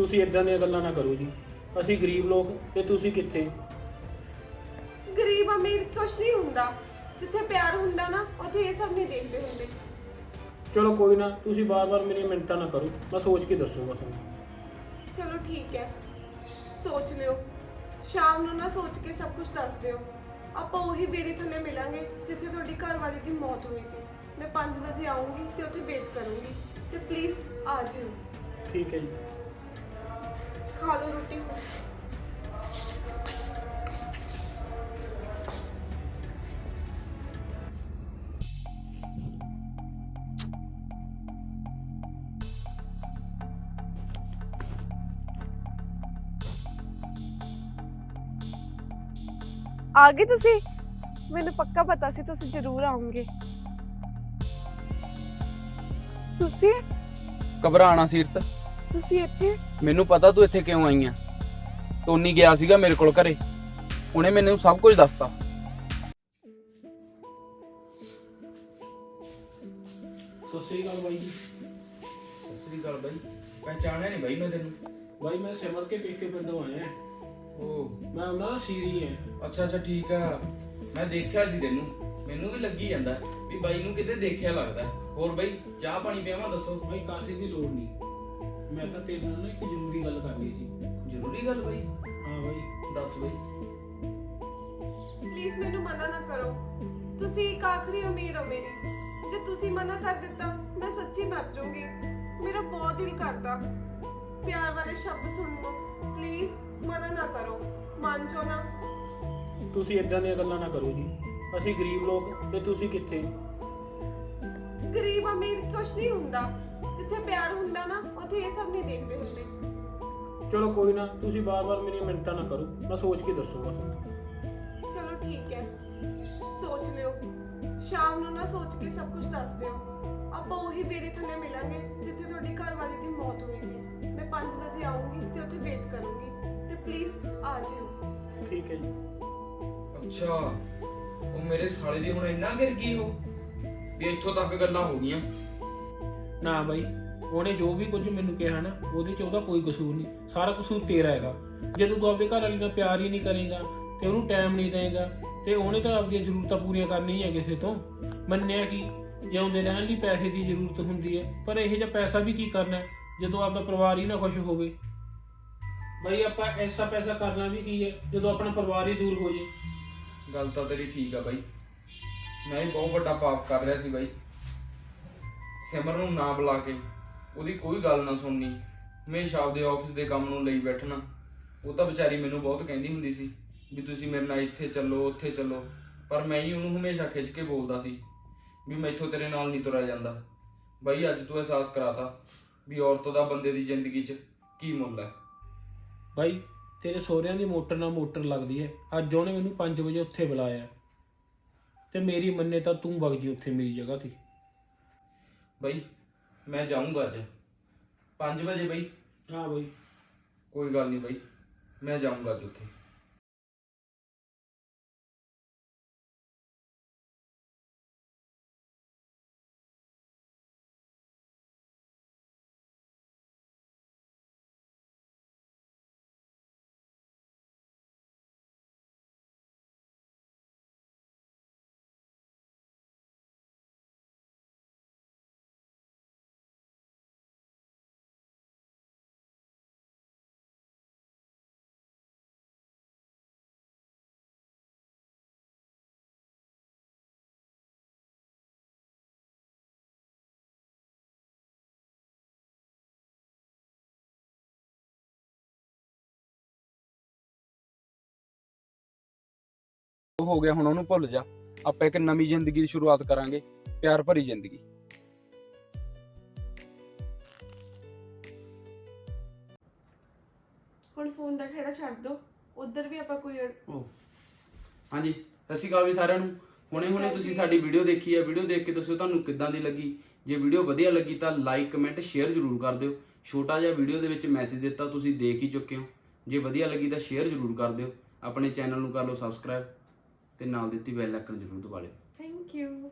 ਤੁਸੀਂ ਇਦਾਂ ਦੀਆਂ ਗੱਲਾਂ ਨਾ ਕਰੋ ਜੀ। ਅਸੀਂ ਗਰੀਬ ਲੋਕ ਤੇ ਤੁਸੀਂ ਕਿੱਥੇ? ਗਰੀਬ ਅਮੀਰ ਕੁਛ ਨਹੀਂ ਹੁੰਦਾ। ਜਿੱਥੇ ਪਿਆਰ ਹੁੰਦਾ ਨਾ ਉੱਥੇ ਇਹ ਸਭ ਨਹੀਂ ਦੇਖਦੇ ਹੁੰਦੇ। ਚਲੋ ਕੋਈ ਨਾ ਤੁਸੀਂ ਬਾਰ-ਬਾਰ ਮੇਰੀਆਂ ਮਿੰਟਾਂ ਨਾ ਕਰੋ। ਮੈਂ ਸੋਚ ਕੇ ਦੱਸੂਗਾ ਤੁਹਾਨੂੰ। ਚਲੋ ਠੀਕ ਹੈ। ਸੋਚ ਲਿਓ। ਸ਼ਾਮ ਨੂੰ ਨਾ ਸੋਚ ਕੇ ਸਭ ਕੁਝ ਦੱਸ ਦਿਓ। ਆਪਾਂ ਉਹੀ ਬੇਰੀ ਥੱਲੇ ਮਿਲਾਂਗੇ ਜਿੱਥੇ ਤੁਹਾਡੀ ਘਰ ਵਾਲੀ ਦੀ ਮੌਤ ਹੋਈ ਸੀ। ਮੈਂ 5 ਵਜੇ ਆਉਂਗੀ ਤੇ ਉੱਥੇ ਵੇਟ ਕਰੂੰਗੀ। ਤੇ ਪਲੀਜ਼ ਆ ਜਿਓ। ਠੀਕ ਹੈ ਜੀ। ਖਾ ਲਓ ਰੋਟੀ। ਆ ਗਏ ਤੁਸੀਂ? ਮੈਨੂੰ ਪੱਕਾ ਪਤਾ ਸੀ ਤੁਸੀਂ ਜ਼ਰੂਰ ਆਉਂਗੇ ਤੁਸੀਂ? ਘਬਰਾਣਾ ਸੀਰਤ। ਤੁਸੀਂ ਇੱਥੇ? ਮੈਨੂੰ ਪਤਾ ਤੂੰ ਇੱਥੇ ਕਿਉਂ ਆਈ ਆ? ਟੋਨੀ ਗਿਆ ਸੀਗਾ ਮੇਰੇ ਕੋਲ ਘਰੇ। ਉਹਨੇ ਮੈਨੂੰ ਸਭ ਕੁਝ ਦੱਸਤਾ। ਸਤਿ ਸ੍ਰੀ ਅਕਾਲ ਬਾਈ ਜੀ। ਸਤਿ ਸ੍ਰੀ ਅਕਾਲ ਬਾਈ। ਪਹਿਚਾਣਿਆ ਨਹੀਂ ਬਾਈ ਮੈਂ ਤੈਨੂੰ? ਬਾਈ ਮੈਂ ਸਿਮਰ ਕੇ ਪੇਕੇ ਪਿੰਡੋਂ ਆਇਆ ਓ। ਮੈਂ ਉਹਨਾਂ ਦਾ ਸੀਰੀ ਹੈ। ਅੱਛਾ ਅੱਛਾ ਠੀਕ ਆ। ਮੈਂ ਦੇਖਿਆ ਸੀ ਤੈਨੂੰ। ਮੈਨੂੰ ਵੀ ਲੱਗੀ ਜਾਂਦਾ ਵੀ ਬਾਈ ਨੂੰ ਕਿਤੇ ਦੇਖਿਆ ਲੱਗਦਾ। ਹੋਰ ਬਾਈ ਚਾਹ ਪਾਣੀ ਪਿਆਵਾਂ ਦੱਸੋ? ਬਾਈ ਕਾਸੇ ਦੀ ਲੋੜ ਨਹੀਂ ਮੈਂ ਤਾਂ ਤੇਰੇ ਨਾਲ ਨਾ ਇੱਕ ਜ਼ਰੂਰੀ ਗੱਲ ਕਰਨੀ ਸੀ। ਜ਼ਰੂਰੀ ਗੱਲ ਬਾਈ? ਹਾਂ ਬਾਈ। ਦੱਸ ਬਾਈ। ਪਲੀਜ਼ ਮੈਨੂੰ ਮਨਾ ਨਾ ਕਰੋ। ਤੁਸੀਂ ਇੱਕ ਆਖਰੀ ਉਮੀਦ ਹੋ ਮੇਰੀ। ਜੇ ਤੁਸੀਂ ਮਨਾ ਕਰ ਦਿੱਤਾ ਮੈਂ ਸੱਚੀ ਮਰ ਜਾਊਂਗੀ। ਮੇਰਾ ਬਹੁਤ ਦਿਲ ਕਰਦਾ। ਪਿਆਰ ਵਾਲੇ ਸ਼ਬਦ ਸੁਣਨ ਨੂੰ ਪਲੀਜ਼ ਮਨਾ ਨਾ ਕਰੋ। ਮੰਨ ਜਾਓ ਨਾ। ਤੁਸੀਂ ਇਦਾਂ ਦੀਆਂ ਗੱਲਾਂ ਨਾ ਕਰੋ ਜੀ। ਅਸੀਂ ਗਰੀਬ ਲੋਕ ਤੇ ਤੁਸੀਂ ਕਿੱਥੇ? ਗਰੀਬ ਅਮੀਰ ਕੁਛ ਨਹੀਂ ਹੁੰਦਾ। ਜਿੱਥੇ ਪਿਆਰ ਹੁੰਦਾ ਨਾ ਉੱਥੇ ਇਹ ਸਭ ਨਹੀਂ ਦੇਖਦੇ ਹੁੰਦੇ। ਚਲੋ ਕੋਈ ਨਾ ਤੁਸੀਂ ਬਾਰ-ਬਾਰ ਮੇਰੀਆਂ ਮਿੰਟਾਂ ਨਾ ਕਰੋ। ਮੈਂ ਸੋਚ ਕੇ ਦੱਸੂ ਬਸ। ਚਲੋ ਠੀਕ ਹੈ। ਸੋਚ ਲਿਓ। ਸ਼ਾਮ ਨੂੰ ਨਾ ਸੋਚ ਕੇ ਸਭ ਕੁਝ ਦੱਸ ਦਿਓ। ਆਪਾਂ ਉਹੀ ਬੇਰੇ ਥੱਲੇ ਮਿਲਾਂਗੇ ਜਿੱਥੇ ਤੁਹਾਡੀ ਘਰ ਵਾਲੀ ਦੀ ਮੌਤ ਹੋਈ ਸੀ। ਮੈਂ 5 ਵਜੇ ਆਉਂਗੀ ਤੇ ਉੱਥੇ ਵੇਟ ਕਰੂੰਗੀ। ਤੇ ਪਲੀਜ਼ ਆ ਜਿਓ। ਠੀਕ ਹੈ ਜੀ। ਅੱਛਾ ਉਹ ਮੇਰੇ ਸਾਲੇ ਦੀ ਹੁਣ ਇੰਨਾ ਗਿਰ ਗਈ ਉਹ? ਵੀ ਇੱਥੋਂ ਤੱਕ ਗੱਲਾਂ ਹੋ ਗਈਆਂ। ਨਾ ਬਾਈ ਉਹਨੇ ਜੋ ਵੀ ਕੁਝ ਮੈਨੂੰ ਕਿਹਾ ਨਾ, ਉਹਦੇ 'ਚ ਉਹਦਾ ਕੋਈ ਕਸੂਰ ਨਹੀਂ। ਸਾਰਾ ਕਸੂਰ ਤੇਰਾ ਹੈਗਾ। ਜਦੋਂ ਤੂੰ ਆਪਦੇ ਘਰ ਵਾਲੀ ਨਾਲ ਪਿਆਰ ਹੀ ਨਹੀਂ ਕਰੇਗਾ, ਤੇ ਉਹਨੂੰ ਟਾਈਮ ਨਹੀਂ ਦੇਗਾ, ਤੇ ਉਹਨੇ ਤਾਂ ਆਪਣੀਆਂ ਜ਼ਰੂਰਤਾਂ ਪੂਰੀਆਂ ਕਰਨੀਆਂ ਹੈ ਕਿਸੇ ਤੋਂ। ਮੰਨਿਆ ਕਿ ਜਿਉਂਦੇ ਰਹਿਣ ਲਈ ਪੈਸੇ ਦੀ ਜ਼ਰੂਰਤ ਹੁੰਦੀ ਹੈ, ਪਰ ਇਹ ਜਿਹਾ ਪੈਸਾ ਵੀ ਕੀ ਕਰਨਾ ਜਦੋਂ ਆਪਦਾ ਪਰਿਵਾਰ ਹੀ ਨਾ ਖੁਸ਼ ਹੋਵੇ। ਬਾਈ ਆਪਾਂ ਐਸਾ ਪੈਸਾ ਕਰਨਾ ਵੀ ਕੀ ਹੈ, ਜਦੋਂ ਆਪਣਾ ਪਰਿਵਾਰ ਹੀ ਦੂਰ ਹੋ ਜੇ ਗੱਲ ਤਾਂ ਤੇਰੀ ਠੀਕ ਆ ਬਾਈ। ਮੈਂ ਹੀ ਬਹੁਤ ਵੱਡਾ ਪਾਪ ਕਰ ਰਿਹਾ ਸੀ ਬਾਈ। ਸਿਮਰ ਨੂੰ ਨਾ ਬੁਲਾ ਕੇ ਉਹਦੀ ਕੋਈ ਗੱਲ ਨਾ ਸੁਣਨੀ। ਹਮੇਸ਼ਾ ਆਪਦੇ ਆਫਿਸ ਦੇ ਕੰਮ ਨੂੰ ਲਈ ਬੈਠਣਾ। ਉਹ ਤਾਂ ਵਿਚਾਰੀ ਮੈਨੂੰ ਬਹੁਤ ਕਹਿੰਦੀ ਹੁੰਦੀ ਸੀ ਵੀ ਤੁਸੀਂ ਮੇਰੇ ਨਾਲ ਇੱਥੇ ਚੱਲੋ ਉੱਥੇ ਚੱਲੋ। ਪਰ ਮੈਂ ਹੀ ਉਹਨੂੰ ਹਮੇਸ਼ਾ ਖਿੱਚ ਕੇ ਬੋਲਦਾ ਸੀ ਵੀ ਮੈਥੋਂ ਤੇਰੇ ਨਾਲ ਨਹੀਂ ਤੁਰਿਆ ਜਾਂਦਾ। ਬਾਈ ਅੱਜ ਤੂੰ ਅਹਿਸਾਸ ਕਰਾਤਾ ਵੀ ਔਰਤ ਦਾ ਬੰਦੇ ਦੀ ਜ਼ਿੰਦਗੀ 'ਚ ਕੀ ਮੁੱਲ ਹੈ। ਬਾਈ ਤੇਰੇ ਸਹੁਰਿਆਂ ਦੀ ਮੋਟਰ ਨਾਲ ਮੋਟਰ ਲੱਗਦੀ ਹੈ। ਅੱਜ ਉਹਨੇ ਮੈਨੂੰ 5 ਵਜੇ ਉੱਥੇ ਬੁਲਾਇਆ। ਤੇ ਮੇਰੀ ਮੰਨੇ ਤਾਂ ਤੂੰ ਵਗ ਜੀ ਉੱਥੇ ਮੇਰੀ ਜਗ੍ਹਾ ਤੇ। ਬਾਈ ਮੈਂ ਜਾਊਂਗਾ ਅੱਜ। 5 ਵਜੇ ਬਾਈ। ਹਾਂ ਬਾਈ। ਕੋਈ ਗੱਲ ਨਹੀਂ ਬਾਈ ਮੈਂ ਜਾਊਂਗਾ ਅੱਜ ਉੱਥੇ। ਉਹ ਹੋ ਗਿਆ ਹੁਣ ਉਹਨੂੰ ਭੁੱਲ ਜਾ। ਆਪਾਂ ਇੱਕ ਨਵੀਂ ਜ਼ਿੰਦਗੀ ਦੀ ਸ਼ੁਰੂਆਤ ਕਰਾਂਗੇ ਪਿਆਰ ਭਰੀ ਜ਼ਿੰਦਗੀ। ਹੁਣ ਫੋਨ ਦਾ ਖੇੜਾ ਛੱਡ ਦਿਓ ਉਧਰ ਵੀ ਆਪਾਂ ਕੋਈ ਓ। ਹਾਂਜੀ ਸਤਿ ਸ਼੍ਰੀ ਅਕਾਲ ਵੀ ਸਾਰਿਆਂ ਨੂੰ। ਹੁਣੇ ਹੁਣੇ ਤੁਸੀਂ ਸਾਡੀ ਵੀਡੀਓ ਦੇਖੀ ਹੈ। ਵੀਡੀਓ ਦੇਖ ਕੇ ਦੱਸੋ ਤੁਹਾਨੂੰ ਕਿੱਦਾਂ ਦੀ ਲੱਗੀ। ਜੇ ਵੀਡੀਓ ਵਧੀਆ ਲੱਗੀ ਤਾਂ ਲਾਈਕ ਕਮੈਂਟ ਸ਼ੇਅਰ ਜ਼ਰੂਰ ਕਰ ਦਿਓ। ਛੋਟਾ ਜਿਹਾ ਵੀਡੀਓ ਦੇ ਵਿੱਚ ਮੈਸੇਜ ਦਿੱਤਾ ਤੁਸੀਂ ਦੇਖ ਹੀ ਚੁੱਕੇ ਹੋ। ਜੇ ਵਧੀਆ ਲੱਗੀ ਤਾਂ ਸ਼ੇਅਰ ਜ਼ਰੂਰ ਕਰ ਦਿਓ। ਆਪਣੇ ਚੈਨਲ ਨੂੰ ਕਰ ਲਓ ਸਬਸਕ੍ਰਾਈਬ ਤੇ ਨਾਲ ਦਿੱਤੀ ਬੈਲ ਆਈਕਨ ਜ਼ਰੂਰ ਦਬਾ ਲਿਓ। Thank you